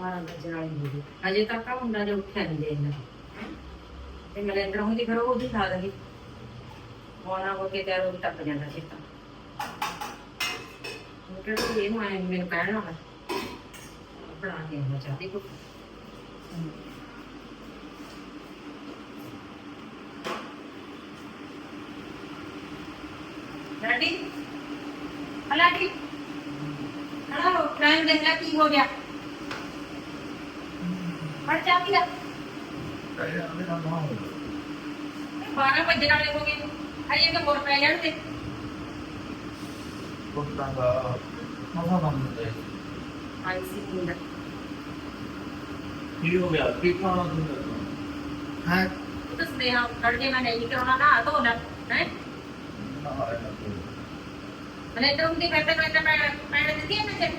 ਬਾਰਾਂ ਵਜੇ ਵਾਲੀ ਹੋ ਗਈ ਅਜੇ ਤੱਕ ਆ ਮੁੰਡਾ ਜੋ ਉੱਠਿਆ ਨਹੀਂ ਦੇਖਦਾ ਤੇ ਮਲੇਂਦਰ ਹੁੰਦੀ ਫਿਰ ਉਹ ਵੀ ਖਾ ਦਿੰਦੀ ਮੋਨਾ ਹੋ ਕੇ ਤਿਆਰ ਹੋ ਟੱਪ ਜਾਂਦਾ ਸੀ ਤਾਂ ਉਹ ਕਿਹੜਾ ਇਹ ਮੈਂ ਮੈਨੂੰ ਕਹਿਣਾ ਵਾ ਬਣਾ ਕੇ ਆਉਣਾ ਚਾਹਦੀ ਕੋ ਲਾਡੀ ਹਲਾਡੀ ਖੜਾ ਹੋ। ਟਾਈਮ ਦੇਖ ਲੈ ਕੀ ਹੋ ਗਿਆ। ਪੜ ਚਾਹਤੀ ਦਾ 12 ਵਜੇ ਵਾਲੇ ਹੋ ਗਏ। ਹਜੇ ਤਾਂ ਮੋਰ ਪੈ ਜਾਣ ਤੇ ਆਈ ਸੀ? ਮੁੰਡਾ ਹੈ? ਉਹ ਤਾਂ ਸਨੇਹਾ ਖੜ ਜੇ ਮੈਂ ਨਹੀਂ ਕਰਾਉਣਾ ਨਾ ਧੋ ਲੈ ਹੈ? ਮਨੇ ਤਾਂ। ਉਹਦੀ ਬੈਠੇ ਬੈਠੇ ਮੈਂ ਮੈਂ ਦਿੱਤੀ ਹੈ ਮੈਂ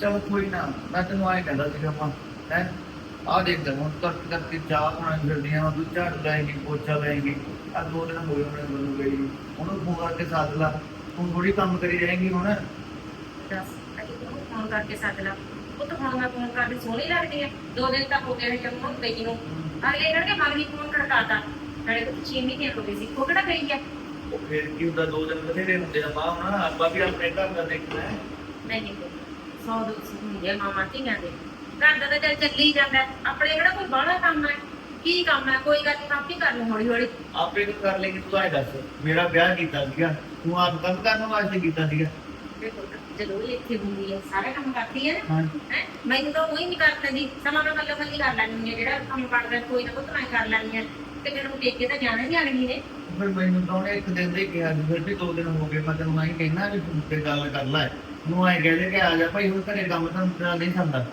ਚਲ ਕੋਈ ਨਾ ਮੈਂ ਤੈਨੂੰ ਆਏ ਕਹਿੰਦਾ ਸੀਗਾ ਆਪਾਂ। ਹੈ। ਆ ਦੇਖ ਤੇ ਹੁਣ ਤੱਕ ਤੱਕ ਚਾਹ ਬਣਾਈ ਫਿਰਦੀਆਂ ਉਹ ਦੂਜਾ ਲਾਏਗੀ ਪੋਚਾ ਲਾਏਗੀ। ਆ ਦੋ ਦਿਨ ਹੋਏ ਉਹਨੇ ਮੈਨੂੰ ਗਈ ਉਹਨੂੰ ਫੋਨ ਕਰਕੇ ਸੱਦ ਲਾ। ਹੁਣ ਥੋੜੀ ਕੰਮ ਕਰੀ ਜਾਏਗੀ ਹੁਣ। ਦੱਸ ਅਜੀ ਤੂੰ ਫੋਨ ਕਰਕੇ ਸੱਦ ਲਾ। ਉਹ ਤਾਂ ਹੁਣ ਮੈਂ ਫੋਨ ਕਰਦੀ ਸੋਹਣੀ ਲੱਗਦੀ ਹੈ ਦੋ ਦਿਨ ਤੱਕ ਹੋ ਗਏ ਨੇ ਜੰਮੂ ਗਈ ਨੂੰ। ਅਗਲੇ ਕਰਕੇ ਮਗਰੀ ਫੋਨ ਖੜਕਾਤਾ ਨਾਲੇ ਤਾਂ ਛੇ ਮਹੀਨੇ ਹੋ ਗਏ ਸੀ। ਉਹ ਕਿਹੜਾ ਗਈ ਹੈ ਉਹ ਫਿਰ ਕੀ ਹੁੰਦਾ ਦੋ ਦਿਨ ਬਥੇਰੇ ਹੁੰਦੇ ਆ। ਮਾਂ ਹੁਣ ਆਪਾਂ ਵੀ ਆਪਣੇ ਘਰ ਦਾ ਦੇਖਣਾ ਹੈ। ਨਹੀਂ ਸੌ ਦੋ ਸੌ ਹੁੰਦੇ ਮਾਮਾ ਧੀਆਂ ਦੇ। ਘਰ ਦਾ ਤਾਂ ਚੱਲ ਚੱਲੀ ਜਾਂਦਾ। ਹੈ। ਆਪਣੇ ਕਿਹੜਾ ਕੋਈ ਬਾਹਲਾ ਕੰਮ ਹੈ? ਕੀ ਕੰਮ ਹੈ? ਕੋਈ ਗੱਲ ਨਹੀਂ ਆਪੇ ਕਰ ਲੂ ਹੌਲੀ ਹੌਲੀ ਆਪੇ ਨੂੰ ਕਰ ਲੇਗੀ ਤੂੰ ਆਏ ਦੱਸ ਮੇਰਾ ਵਿਆਹ ਕੀਤਾ ਸੀਗਾ। ਤੂੰ ਆਪ ਕੰਮ ਕਰਨ ਵਾਸਤੇ ਕੀਤਾ ਸੀਗਾ। ਦੇਖੋ ਜਦੋਂ ਇਹ ਇੱਥੇ ਹੁੰਦੀ ਹੈ ਸਾਰੇ ਕੰਮ ਕਰਦੀ ਹੈ ਨਾ। ਹਾਂ। ਹੈਂ? ਮੈਨੂੰ ਤਾਂ ਉਹੀ ਨਹੀਂ ਕਰ ਦਿੰਦੀ। ਸਮਾਂ ਮੈਂ ਮੱਲੋ ਮੱਲੀ ਕਰ ਲੈਣੀ ਹੈ ਜਿਹੜਾ ਕੰਮ ਕਰਦਾ ਕੋਈ ਨਾ ਕੋਈ ਤਾਂ ਮੈਂ ਕਰ ਲੈਣੀ ਹੈ। ਤੇ ਮੈਨੂੰ ਟੇਕੇ ਤਾਂ ਜਾਣਾ ਹੀ ਅਗਲੀ ਨੇ ਫਿਰ ਮੈਨੂੰ ਤਾਂ ਉਹਨੇ ਇੱਕ ਦਿਨ ਦੇ ਕਿਹਾ ਸੀ ਫਿਰ ਵੀ ਦੋ ਦਿਨ ਹੋ ਗਏ ਮੈਂ ਤੈਨੂੰ ਆਈ ਕਹਿਣਾ ਵੀ ਤੂੰ ਤੇ ਗੱਲ ਕਰ ਲੈ। ਨੂੰ ਆਏ ਕਹਿੰਦੇ ਕਿ ਆ ਜਾ ਭਾਈ ਹੁਣ ਘਰੇ ਕੰਮ ਤਾਂ ਤੇਰਾ ਨਹੀਂ ਸੰਦਾ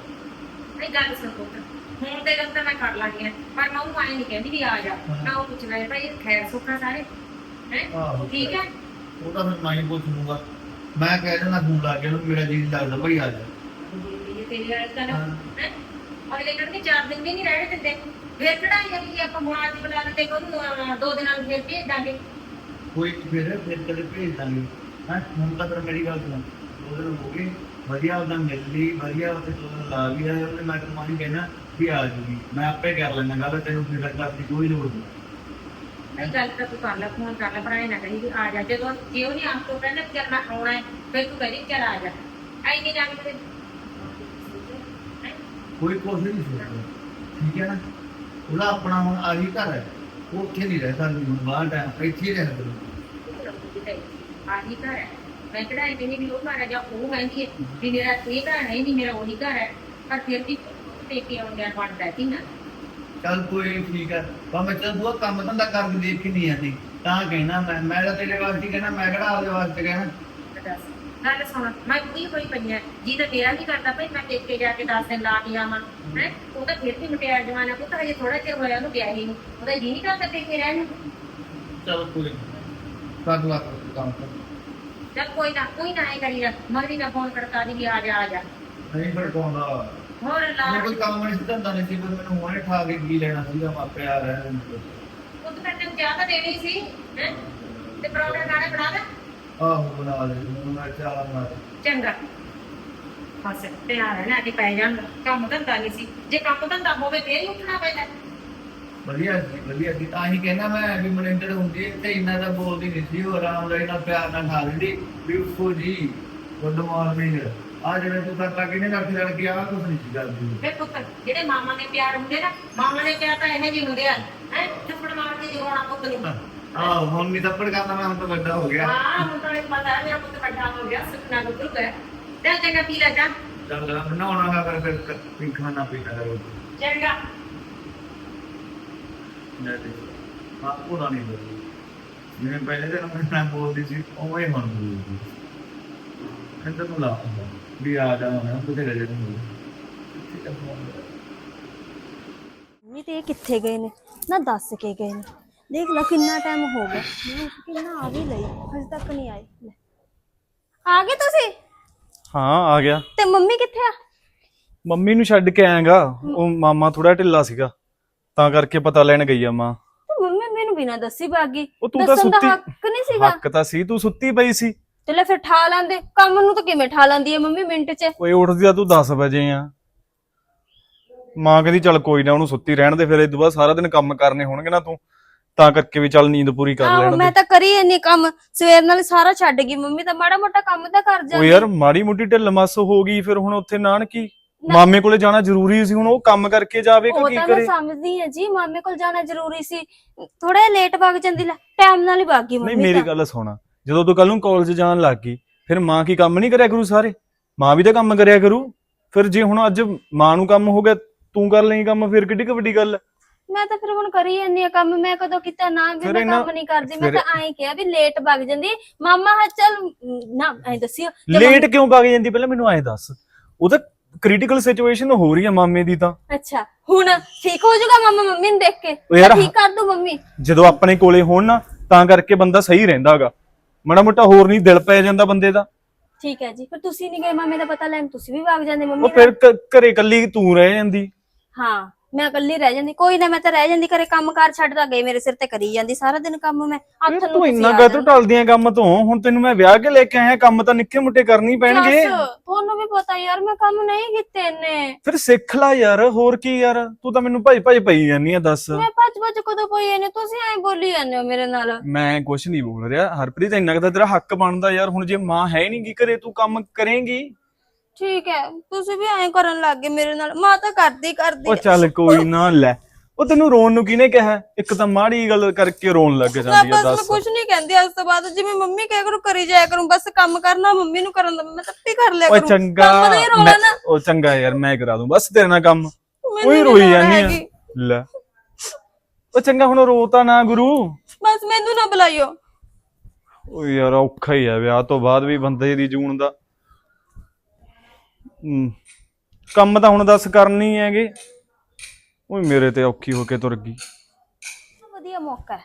ਨਹੀਂ ਗੱਲ ਸੁਣ ਪੁੱਤ ਹੁਣ ਤੇ ਗੱਲ ਤਾਂ ਮੈਂ ਕਰ ਲਾਂਗੀ ਹੈ, ਪਰ ਮੈਂ ਉਹ ਆਏ ਨਹੀਂ ਕਹਿੰਦੀ ਵੀ ਆ ਜਾ ਮੈਂ ਉਹ ਪੁੱਛਣਾ ਹੈ ਭਾਈ ਖੈਰ ਸੁੱਖਾ ਸਾਰੇ ਹੈ ਆਹੋ। ਠੀਕ ਹੈ ਉਹ ਤਾਂ ਫਿਰ ਮੈਂ ਹੀ ਪੁੱਛ ਲੂੰਗਾ ਮੈਂ ਕਹਿ ਦੇਣਾ ਫੋਨ ਲਾ ਕੇ ਉਹਨੂੰ ਮੇਰਾ ਜੀ ਨੀ ਲੱਗਦਾ ਭਾਈ ਆ ਜਾ ਇਹ ਤੇਰੀ ਗੱਲ ਕਰ ਹਾਂ। ਹੈ ਅਗਲੇ ਕਹਿੰਦੇ ਚਾਰ ਦਿਨ ਵੀ ਨਹੀਂ ਰਹਿਣੇ ਦਿੰਦੇ ਫਿਰ ਚੜਾਈ ਜਾਂਦੀ ਆਪਾਂ ਹੁਣ ਅੱਜ ਬੁਲਾ ਕੇ ਉਹਨੂੰ ਦੋ ਦਿਨਾਂ ਨੂੰ ਫਿਰ ਭੇਜ ਦਾਂਗੇ ਕੋਈ ਨੀ ਫਿਰ ਫਿਰ ਕਦੇ ਭੇਜ ਦਾਂਗੇ ਹਾਂ ਹੁਣ ਤਾਂ ਫਿਰ ਮੇਰੀ ਗੱਲ ਸੁਣ ਦੋ ਦਿਨ ਹੋ ਗਏ ਵਧੀਆ ਉਹਦਾ ਮਿਲ ਲਈ ਵਧੀਆ ਦੋ ਦਿਨ ਲਾ ਵੀ ਆਇਆ ਉਹਨੇ ਮੈਂ ਆਈ ਕਹਿਣਾ ਵੀ ਆ ਜੂਗੀ। ਮੈਂ ਆਪੇ ਕਰ ਲੈਣਾ ਗੱਲ ਤੈਨੂੰ ਫਿਕਰ ਕਰਨ ਦੀ ਕੋਈ ਲੋੜ ਨਹੀਂ। ਨਹੀਂ ਗੱਲ ਤਾਂ ਤੂੰ ਕਰ ਲੈ ਫੋਨ ਕਰ ਲੈ ਭਰਾ ਨਾ ਕਹੀ ਵੀ ਆ ਜਾ। ਜਦੋਂ ਜੇ ਉਹਨੇ ਆਪ ਤੋਂ ਕਹਿੰਦਾ ਚੱਲ ਮੈਂ ਆਉਣਾ ਹੈ ਫਿਰ ਤੂੰ ਕਹਦੀ ਚੱਲ ਆ ਜਾ। ਐ ਨਹੀਂ ਜਾ ਕੇ ਕੋਈ ਕੁਛ ਨਹੀਂ ਸੋਚਦਾ। ਠੀਕ ਹੈ ਨਾ? ਉਹਦਾ ਆਪਣਾ ਹੁਣ ਆਹੀ ਘਰ ਹੈ। ਉਹ ਉੱਥੇ ਨਹੀਂ ਰਹਿ ਸਕਦੀ ਹੁਣ ਬਾਹਰ ਟਾਈਮ ਇੱਥੇ ਹੀ ਰਹਿ ਸਕਦੀ। ਆਹੀ ਘਰ ਹੈ। ਮੈਂ ਕਿਹੜਾ ਇਹ ਨਹੀਂ ਵੀ ਉਹ ਘਰ ਹੈ ਜਾਂ ਉਹ ਕਹਿੰਦੀ ਹੈ ਵੀ ਮੇਰਾ ਇਹ ਘਰ ਹੈ ਨਹੀਂ ਮੇਰਾ ਉਹੀ ਘਰ ਹੈ। ਪਰ ਫਿਰ ਵੀ ਤੇ ਕੇ ਆਉਂਦਿਆਂ ਬਣਦਾ ਸੀ ਨਾ। ਚੱਲ ਕੋਈ ਨੀ, ਠੀਕ ਹੈ। ਭਾਵੇਂ ਚੱਲ ਤੂੰ ਆਹ ਕੰਮ ਧੰਦਾ ਕਰਕੇ ਦੇਖ ਕੇ ਨਹੀਂ ਆਂਦੀ ਤਾਂ ਕਹਿਣਾ ਮੈਂ ਮੈਂ ਤਾਂ ਤੇਰੇ ਵਾਸਤੇ ਕਹਿਣਾ ਮੈਂ ਕਿਹੜਾ ਆਪਦੇ ਵਾਸਤੇ ਕਹਿਣਾ? ਤੇ ਦੱਸ ਗੱਲ ਸੁਣ ਮੈਂ ਕੋਈ ਕੋਈ ਪਈਆਂ ਜੀ ਤਾਂ ਤੇਰਾ ਨਹੀਂ ਕਰਦਾ ਭਈ ਮੈਂ ਦੇਖ ਕੇ ਜਾ ਕੇ 10 ਦਿਨ ਲਾ ਕੇ ਆਵਾਂ ਹੈ? ਉਹ ਤਾਂ ਫਿਰ ਵੀ ਮਟਿਆਰ ਜਵਾਨਾ ਪੁੱਤ ਹਜੇ ਥੋੜਾ ਚਿਰ ਹੋਇਆ ਉਹਨੂੰ ਵਿਆਹੀ ਨੂੰ। ਉਹਦਾ ਜੀ ਨਹੀਂ ਕਰਦਾ ਤੇ ਕੇ ਰਹਿਣ ਨੂੰ? ਚੱਲ ਕੋਈ। ਕਰ ਲਾ ਕੰਮ। ਕਰ ਚੱਲ ਕੋਈ ਨਾ ਕੋਈ ਨਾ ਐ ਕਰੀ ਮਗਰੀ ਨਾ ਫੋਨ ਕਰਤਾ ਦੀ ਵੀ ਆ ਜਾ ਆ ਜਾ। ਨਹੀਂ ਫਿਰ ਪਾਉਂਦਾ ਹੋਰ ਲਾ। ਮੈਂ ਕੋਈ ਕੰਮ ਨਹੀਂ ਸੀ ਧੰਦਾ ਨਹੀਂ ਸੀ ਪਰ ਮੈਨੂੰ ਹੁਣੇ ਠਾ ਕੇ ਕੀ ਲੈਣਾ ਸੀਗਾ ਮਾਪੇ ਆ ਰਹੇ ਨੇ। ਉਹ ਤਾਂ ਤੈਨੂੰ ਚਾਹ ਤਾਂ ਦੇਣੀ ਸੀ ਹੈ? ਤੇ ਪਰੌਂਠੇ ਨਾਲੇ ਬਣਾ ਲੈ ਆਹੋ ਬਣਾ ਲੈ ਮੈਂ ਚਾਹ ਦੇ। ਚੰਗਾ। ਬਸ ਤਿਆਰ ਹੈ ਨਾ ਕਿ ਪੈ ਜਾਣ। ਕੰਮ ਧੰਦਾ ਨਹੀਂ ਸੀ। ਜੇ ਕੰਮ ਧੰਦਾ ਹੋਵੇ ਫੇਰ ਹੀ ਉੱਠਣਾ ਪੈਂਦਾ। ਵਧੀਆ ਸੀ ਵਧੀਆ ਸੀ। ਤਾਂ ਹੀ ਕਹਿੰਦਾ ਮੈਂ ਵੀ ਮਨਿੰਦਰ ਹੁੰਦੀ ਤੇ ਇੰਨਾ ਤਾਂ ਬੋਲਦੀ ਨਹੀਂ ਸੀ ਉਹ ਆਰਾਮ ਨਾਲ ਇਹਨਾਂ ਪਿਆਰ ਨਾਲ ਖਾ ਲੈਂਦੀ। ਵੀ ਉਸੋ ਜੀ ਗੁੱਡ ਮਾਰਨਿੰਗ। ਆ ਜਿਹੜਾ ਤੂੰ ਕਰਤਾ ਕਿਹਨੇ ਰੱਖ ਲੈਣ ਗਿਆ ਕੁਝ ਨਹੀਂ ਸੀ ਕਰਦੀ। ਫੇਰ ਪੁੱਤ ਜਿਹੜੇ ਮਾਮਾ ਦੇ ਪਿਆਰ ਹੁੰਦੇ ਨਾ ਮਾਮਾ ਦੇ ਪਿਆਰ ਤਾਂ ਇਹੋ ਜਿਹੇ ਹੁੰਦੇ ਆ ਹੈ? ਥੱਪੜ ਮਾਰ ਕੇ ਜਗਾਉਣਾ ਪੁੱਤ ਨੂੰ। ਆਹ ਹੁਣ ਨਹੀਂ ਥੱਪੜ ਕਰਨਾ ਮੈਂ ਹੁਣ ਤਾਂ ਵੱਡਾ ਹੋ ਗਿਆ। ਹਾਂ ਹੁਣ ਤਾਂ ਇਹ ਪਤਾ ਹੈ ਮੇਰਾ ਪੁੱਤ ਵੱਡਾ ਹੋ ਗਿਆ ਸੁਖਨਾ ਗੁੱਦੂ ਹੈ ਤੇ ਚੰਗਾ ਪੀ ਲੈ ਜਾ। ਚੱਲ ਬਣਾਉਣਾ ਹੈ ਫਿਰ ਫਿਰ ਖਾਣਾ ਪੀਣਾ ਕਰੋ। ਚੰਗਾ। ਹਾਂ ਨਹੀਂ ਜਿਵੇਂ ਪਹਿਲੇ ਦਿਨ ਮੈਂ ਨਾਲ ਬੋਲਦੀ ਸੀ ਉਵੇਂ ਹੀ ਹੁਣ ਬੋਲਦੀ। ਕਹਿੰਦਾ ਨੂੰ ਲਾ ਵੀ ਆ ਜਾ ਮੈਂ ਬਥੇਰੇ ਜਿਹੜੇ ਨੂੰ ਠੀਕ ਹੈ ਮੰਮੀ ਤੇ ਇਹ ਕਿੱਥੇ ਗਏ ਨੇ? ਨਾ ਦੱਸ ਕੇ ਗਏ ਨੇ। ਦੇਖ ਲੈ ਕਿੰਨਾ ਟਾਈਮ ਹੋ ਗਿਆ। ਮੈਨੂੰ ਕਿੰਨਾ ਆ ਵੀ ਲਈ ਹਜੇ ਤੱਕ ਨਹੀਂ ਆਏ। ਲੈ। ਆ ਗਏ ਤੁਸੀਂ? ਹਾਂ ਆ ਗਿਆ। ਤੇ ਮੰਮੀ ਕਿੱਥੇ ਆ? ਮੰਮੀ ਨੂੰ ਛੱਡ ਕੇ ਆਏਗਾ ਉਹ ਮਾਮਾ ਥੋੜਾ ਢਿੱਲਾ ਸੀਗਾ। ਤਾਂ ਕਰਕੇ ਪਤਾ ਲੈਣ ਗਈ ਆ ਮਾਂ। ਤੇ ਮੰਮੀ ਮੈਨੂੰ ਬਿਨਾਂ ਦੱਸੀ ਭਾਗੀ। ਉਹ ਤੂੰ ਤਾਂ ਦੱਸਣ ਦਾ ਸੁੱਤੀ ਹੱਕ ਨਹੀਂ ਸੀਗਾ। ਹੱਕ ਤਾਂ ਸੀ ਤੂੰ ਸੁੱਤੀ ਪਈ ਸੀ। ਤੇ ਲੈ ਫਿਰ ਠਾ ਲੈਂਦੇ। ਕੰਮ ਨੂੰ ਤਾਂ ਕਿਵੇਂ ਠਾ ਲੈਂਦੀ ਹੈ ਮੰਮੀ ਮਿੰਟ 'ਚ? ਓਏ ਉੱਠਦੀ ਆ ਤੂੰ 10 ਵਜੇ ਆ। ਮਾਂ ਕਹਿੰਦੀ ਚੱਲ ਕੋਈ ਨਾ ਉਹਨੂੰ ਸੁੱਤੀ ਰਹਿਣ ਦੇ ਫਿਰ ਇਹ ਤੋਂ ਬਾਅਦ ਸਾਰਾ ਦਿਨ ਕੰਮ ਕਰਨੇ ਹੋਣਗੇ ਨਾ ਤੂੰ। ਤਾਂ ਕਰਕੇ ਵੀ ਚੱਲ ਨੀਂਦ ਪੂਰੀ ਕਰ ਆਹੋ ਲੈਣ ਮੈਂ ਤਾਂ ਕਰੀ ਇੰਨੀ ਕੰਮ। ਸਵੇਰ ਨਾਲ ਸਾਰਾ ਛੱਡ ਗਈ ਮੰਮੀ ਤਾਂ ਮਾੜਾ ਮੋਟਾ ਕੰਮ ਤਾਂ ਕਰ ਉਹ ਜਾਂਦੀ ਯਾਰ ਮਾੜੀ ਮੋਟੀ ਢਿੱਲ ਮੱਸ ਹੋ ਗਈ ਫਿਰ ਹੁਣ ਉੱਥੇ ਨਾਨਕੀ। ਮਾਮੇ ਕੋਲੇ ਜਾਣਾ ਜ਼ਰੂਰੀ ਸੀ ਹੁਣ ਉਹ ਕੰਮ ਕਰਕੇ ਜਾਵੇ ਕਿ ਉਹ ਕੀ ਤਾਂ ਮੈਂ ਕਰੇ? ਸਮਝਦੀ ਹਾਂ ਜੀ ਮਾਮੇ ਕੋਲ ਜਾਣਾ ਜ਼ਰੂਰੀ ਸੀ। ਥੋੜਾ ਲੇਟ ਵਗ ਜਾਂਦੀ ਲੈ ਟਾਈਮ ਨਾਲ ਹੀ ਵਗ ਗਈ ਨਹੀਂ ਮੰਮੀ ਮੇਰੀ ਤਾਂ। ਗੱਲ ਸੁਣ। ਜਦੋਂ ਤੂੰ ਕੱਲ ਨੂੰ ਕਾਲਜ ਜਾਣ ਲੱਗ ਗਈ ਫਿਰ ਮਾਂ ਕੀ ਕੰਮ ਨਹੀਂ ਕਰਿਆ ਕਰੂ ਸਾਰੇ? ਮਾਂ ਵੀ ਤਾਂ ਕੰਮ ਕਰਿਆ ਕਰੂ। ਫਿਰ ਜੇ ਹੁਣ ਅੱਜ ਮਾਂ ਨੂੰ ਕੰਮ ਹੋ ਗਿਆ ਤੂੰ ਕਰ ਲਈ ਕੰਮ ਫਿਰ ਕਿੱਡੀ ਕੁ ਵੱਡੀ ਗੱਲ ਹੈ? ਮੈਂ ਤਾਂ ਫਿਰ ਹੁਣ ਕਰੀ ਜਾਂਦੀ ਆ ਕੰਮ ਮੈਂ ਕਦੋਂ ਕੀਤਾ ਨਾ ਵੀ ਫਿਰ ਮੈਂ ਇਹਨਾਂ- ਕੰਮ ਨਹੀਂ ਕਰਦੀ। ਮੈਂ ਫਿਰ- ਤਾਂ ਐਂ ਕਿਹਾ ਵੀ ਲੇਟ ਵਗ ਜਾਂਦੀ। ਮਾਮਾ ਹਾਂ ਚੱਲ ਨਾ ਐਂ ਦੱਸਿਓ। ਜੇ ਲੇਟ ਕਿਉਂ ਵਗ ਜਾਂਦੀ? ਪਹਿਲਾਂ ਮੈਨੂੰ ਐਂ ਦੱਸ। ਉਹ ਤਾਂ ਕ੍ਰਿਟੀਕਲ ਸਿਚੁਏਸ਼ਨ ਹੋ ਰਹੀ ਹੈ ਮਾਮੇ ਦੀ ਤਾਂ। ਅੱਛਾ ਹੁਣ ਠੀਕ ਹੋ ਜਾਊਗਾ ਮਾਮਾ ਮੰਮੀ ਨੂੰ ਦੇਖ ਕੇ? ਉਹ ਯਾਰ ਠੀਕ ਕਰ ਦੂ ਮੰਮੀ। ਜਦੋਂ ਆਪਣੇ ਕੋਲੇ ਹੋਣ ਨਾ ਤਾਂ ਕਰਕੇ ਬੰਦਾ ਸਹੀ ਰਹਿੰਦਾਗਾ। ਮਾੜਾ ਮੋਟਾ ਹੋਰ ਨਹੀਂ ਦਿਲ ਪੈ ਜਾਂਦਾ ਬੰਦੇ ਦਾ। ਠੀਕ ਹੈ ਜੀ ਫਿਰ ਤੁਸੀਂ ਨਹੀਂ ਗਏ ਮਾਮੇ ਦਾ ਪਤਾ ਲੈਣ ਤੁਸੀਂ ਵੀ ਵਗ ਜਾਂਦੇ ਮੰਮੀ ਉਹ ਨਾਲ। ਫਿਰ ਘ- ਘਰੇ ਕੱਲੀ ਤੂੰ ਰਹਿ ਜਾਂਦੀ। ਹਾਂ ਮੈਂ ਇਕੱਲੀ ਰਹਿ ਜਾਂਦੀ ਕੋਈ ਨਾ ਮੈਂ ਤਾਂ ਰਹਿ ਜਾਂਦੀ ਘਰੇ ਕੰਮ ਕਾਰ ਛੱਡ ਤਾਂ ਗਏ ਮੇਰੇ ਸਿਰ ਤੇ ਕਰੀ ਜਾਂਦੀ ਸਾਰਾ ਦਿਨ ਕੰਮ ਮੈਂ ਹੱਥ ਨੂੰ ਤੂੰ ਇੰਨਾ ਕਾਹਤੋਂ। ਟਲਦੀਆਂ ਕੰਮ ਤੋਂ ਹੁਣ ਤੈਨੂੰ ਮੈਂ ਵਿਆਹ ਕੇ ਲੈ ਕੇ ਆਇਆ ਕੰਮ ਤਾਂ ਨਿੱਕੇ ਮੁੱਟੇ ਕਰਨੀ ਪੈਣਗੇ। ਤੁਹਾਨੂੰ ਵੀ ਪਤਾ ਯਾਰ ਮੈਂ ਕੰਮ ਨਹੀਂ ਕੀਤੇ ਨੇ ਫਿਰ ਸਿੱਖ ਲੈ ਯਾਰ ਹੋਰ ਕੀ ਯਾਰ ਤੂੰ ਤਾਂ ਮੈਨੂੰ ਭਾਈ ਭਾਈ ਪਈ ਜਾਂਦੀ ਆ ਦੱਸ। ਮੈਂ ਭੱਜ ਭੱਜ ਕਦੋਂ ਪਈ ਨੇ ਤੁਸੀਂ ਐਂ ਬੋਲੀ ਜਾਂਦੇ ਹੋ ਮੇਰੇ ਨਾਲ। ਮੈਂ ਕੁਝ ਨਹੀਂ ਬੋਲ ਰਿਹਾ ਹਰਪ੍ਰੀਤ ਇੰਨਾ ਕੁ ਤਾਂ ਤੇਰਾ ਹੱਕ ਬਣਦਾ ਯਾਰ ਹੁਣ ਜੇ ਮਾਂ ਹੈ ਨਹੀਂ ਕੀ ਕਰੇ ਤੂੰ ਕੰਮ ਕਰੇਂਗੀ। ਠੀਕ ਹੈ ਤੁਸੀਂ ਵੀ ਐਂ ਕਰਨ ਲੱਗ ਗਏ ਮੇਰੇ ਨਾਲ ਮਾਂ ਤਾਂ ਕਰਦੀ ਕਰਦੀ ਉਹ ਚੱਲ ਕੋਈ ਨਾ ਲੈ। ਉਹ ਤੈਨੂੰ ਰੋਣ ਨੂੰ ਕਿਹਨੇ ਕਿਹਾ? ਇੱਕ ਤਾਂ ਮਾੜੀ ਗੱਲ ਕਰਕੇ ਰੋਣ ਲੱਗ ਜਾਂਦੀ ਆ ਬਸ ਮੈਂ ਦੱਸ। ਕੁਝ ਨਹੀਂ ਕਹਿੰਦੀ ਅੱਜ ਤੋਂ ਬਾਅਦ ਜਿਵੇਂ ਮੰਮੀ ਕਹਿ ਕਰੂ ਕਰੀ ਜਾਇਆ ਕਰੂੰ ਬਸ ਕੰਮ ਕਰਨਾ ਮੰਮੀ ਨੂੰ ਕਰਨ ਦਾ ਮੈਂ ਤੱਪੀ ਕਰ ਲਿਆ ਓਏ ਕਰੂੰ। ਚੰਗਾ ਕੰਮ ਨਹੀਂ ਰੋਣਾ ਮੈਂ- ਨਾ। ਉਹ ਚੰਗਾ ਯਾਰ ਮੈਂ ਕਰਾ ਦੂੰ ਬਸ ਤੇਰੇ ਨਾਲ ਕੰਮ। ਮੈਨੂੰ ਕੋਈ ਨੀ ਰੋਈ ਲੋੜ ਜਾਂਦੀ ਆ। ਹੈਗੀ। ਲੈ। ਉਹ ਚੰਗਾ ਹੁਣ ਰੋਤਾ ਨਾ ਗੁਰੂ। ਬਸ ਮੈਨੂੰ ਨਾ ਬੁਲਾਇਓ। ਓ ਯਾਰ ਔਖਾ ਹੀ ਆ ਵਿਆਹ ਤੋਂ ਬਾਅਦ ਵੀ ਬੰਦੇ ਦੀ ਜੂਨ ਦਾ। ਹਮ, ਕੰਮ ਤਾਂ ਹੁਣ ਦੱਸ ਕਰਨੀ ਹੈਗੇ। ਓਏ ਮੇਰੇ ਤੇ ਔਖੀ ਹੋ ਕੇ ਤੁਰ ਗਈ। ਵਧੀਆ ਮੌਕਾ ਹੈ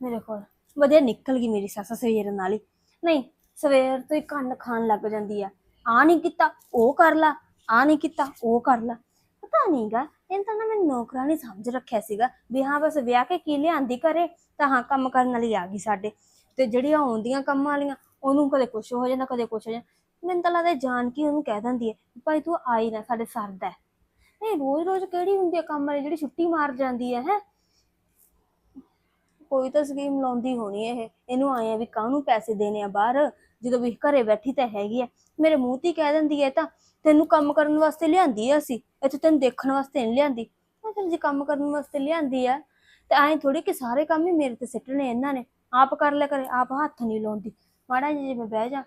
ਮੇਰੇ ਕੋਲ। ਵਧੀਆ ਨਿਕਲ ਗਈ ਮੇਰੀ ਸੱਸ ਸਵੇਰ ਨਾਲ ਹੀ। ਨਹੀਂ ਸਵੇਰ ਤੋਂ ਹੀ ਕੰਨ ਖਾਣ ਲੱਗ ਜਾਂਦੀ ਆ। ਆ ਨਹੀਂ ਕੀਤਾ ਉਹ ਕਰ ਲਾ। ਆ ਨਹੀਂ ਕੀਤਾ ਉਹ ਕਰ ਲਾ। ਪਤਾ ਨਹੀਂਗਾ ਇਹਨਾਂ ਤਾਂ ਨਾ ਮੈਂ ਨੌਕਰਾਨੀ ਸਮਝ ਰੱਖਿਆ ਸੀਗਾ ਵੀ ਹਾਂ ਬਸ ਵਿਆਹ ਕੇ ਕੀ ਲਿਆਂਦੀ ਘਰੇ ਤਾਂ ਹਾਂ ਕੰਮ ਕਰਨ ਵਾਲੀ ਆ ਗਈ ਸਾਡੇ। ਤੇ ਜਿਹੜੀਆਂ ਆਉਂਦੀਆਂ ਕੰਮ ਵਾਲੀਆਂ ਉਹਨੂੰ ਕਦੇ ਕੁਛ ਹੋ ਜਾਂਦਾ ਕਦੇ ਕੁਛ ਹੋ ਜਾਂਦਾ। ਮੈਨੂੰ ਤਾਂ ਲੱਗਦਾ ਜਾਣ ਕੇ ਉਹਨੂੰ ਕਹਿ ਦਿੰਦੀ ਹੈ ਭਾਈ ਤੂੰ ਆਈ ਨਾ, ਸਾਡੇ ਸਰਦਾ ਹੈ। ਨਹੀਂ ਰੋਜ਼ ਰੋਜ਼ ਕਿਹੜੀ ਹੁੰਦੀ ਹੈ ਕੰਮ ਵਾਲੀ ਜਿਹੜੀ ਛੁੱਟੀ ਮਾਰ ਜਾਂਦੀ ਹੈ ਹੈ? ਕੋਈ ਤਾਂ ਸਕੀਮ ਲਾਉਂਦੀ ਹੋਣੀ ਹੈ ਇਹ। ਇਹਨੂੰ ਆਏ ਆ ਵੀ ਕਾਹਨੂੰ ਪੈਸੇ ਦੇਣੇ ਆ ਬਾਹਰ? ਜਦੋਂ ਵੀ ਘਰੇ ਬੈਠੀ ਤਾਂ ਹੈਗੀ ਆ ਮੇਰੇ ਮੂੰਹ ਤੇ ਕਹਿ ਦਿੰਦੀ ਹੈ ਤਾਂ, ਤੈਨੂੰ ਕੰਮ ਕਰਨ ਵਾਸਤੇ ਲਿਆਂਦੀ ਆ ਅਸੀਂ। ਇੱਥੇ ਤੈਨੂੰ ਦੇਖਣ ਵਾਸਤੇ ਨਹੀਂ ਲਿਆਂਦੀ। ਮੈਂ ਕਿਹਾ ਜੇ ਕੰਮ ਕਰਨ ਵਾਸਤੇ ਲਿਆਂਦੀ ਆ, ਤੇ ਐਂ ਥੋੜੀ ਕਿ ਸਾਰੇ ਕੰਮ ਹੀ ਮੇਰੇ ਤੇ ਸਿੱਟਣੇ ਇਹਨਾਂ ਨੇ। ਆਪ ਕਰ ਲੈ ਕਰੇ, ਆਪ ਹੱਥ ਨਹੀਂ ਲਾਉਂਦੀ। ਮਾੜਾ ਜਿਹਾ ਜੇ ਮੈਂ ਬਹਿ ਜਾ।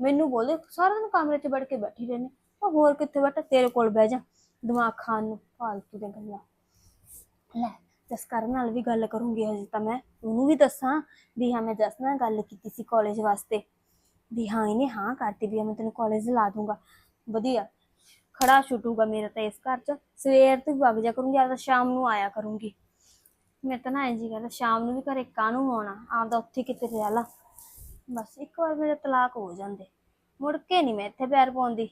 ਮੈਨੂੰ ਬੋਲੇ ਸਾਰਾ ਦਿਨ ਕਮਰੇ 'ਚ ਵੜ ਕੇ ਬੈਠੀ ਰਹਿੰਦੀ। ਤਾਂ ਹੋਰ ਕਿੱਥੇ ਬੈਠਾ, ਤੇਰੇ ਕੋਲ ਬਹਿ ਜਾ। ਦਿਮਾਗ ਖਾਣ ਨੂੰ, ਫਾਲਤੂ ਦੀਆਂ ਗੱਲਾਂ। ਲੈ ਜਸਕਰਨ ਨਾਲ ਵੀ ਗੱਲ ਕਰੂੰਗੀ ਹਜੇ ਤਾਂ ਮੈਂ। ਉਹਨੂੰ ਵੀ ਦੱਸਾਂ ਵੀ ਹਾਂ, ਮੈਂ ਜਸ ਨਾਲ ਗੱਲ ਕੀਤੀ ਸੀ ਕਾਲਜ ਵਾਸਤੇ। ਵੀ ਹਾਂ, ਇਹਨੇ ਹਾਂ ਕਰਤੀ ਵੀ ਹਾਂ ਮੈਂ ਤੈਨੂੰ ਕਾਲਜ ਲਾ ਦੂੰਗਾ। ਵਧੀਆ, ਖੜਾ ਛੁੱਟੂਗਾ ਮੇਰਾ ਤਾਂ ਇਸ ਘਰ 'ਚ। ਸਵੇਰ ਤੋਂ ਵਗ ਜਾ ਕਰੂੰਗੀ ਆ ਤਾਂ ਸ਼ਾਮ ਨੂੰ ਆਇਆ ਕਰੂੰਗੀ। ਮੈਂ ਤਾਂ ਨਾ ਇੰਝ ਹੀ ਕਰਦਾ ਸ਼ਾਮ ਨੂੰ ਵੀ ਘਰੇ ਕਾਹਨੂੰ ਆਉਣਾ? ਆਪਦਾ ਉੱਥੇ ਕਿਤੇ ਰਹਿ ਲਾ। ਬਸ ਇੱਕ ਵਾਰ ਮੇਰੇ ਤਲਾਕ ਹੋ ਜਾਂਦੇ। ਮੁੜ ਕੇ ਨਹੀਂ ਮੈਂ ਇੱਥੇ ਪੈਰ ਪਾਉਂਦੀ।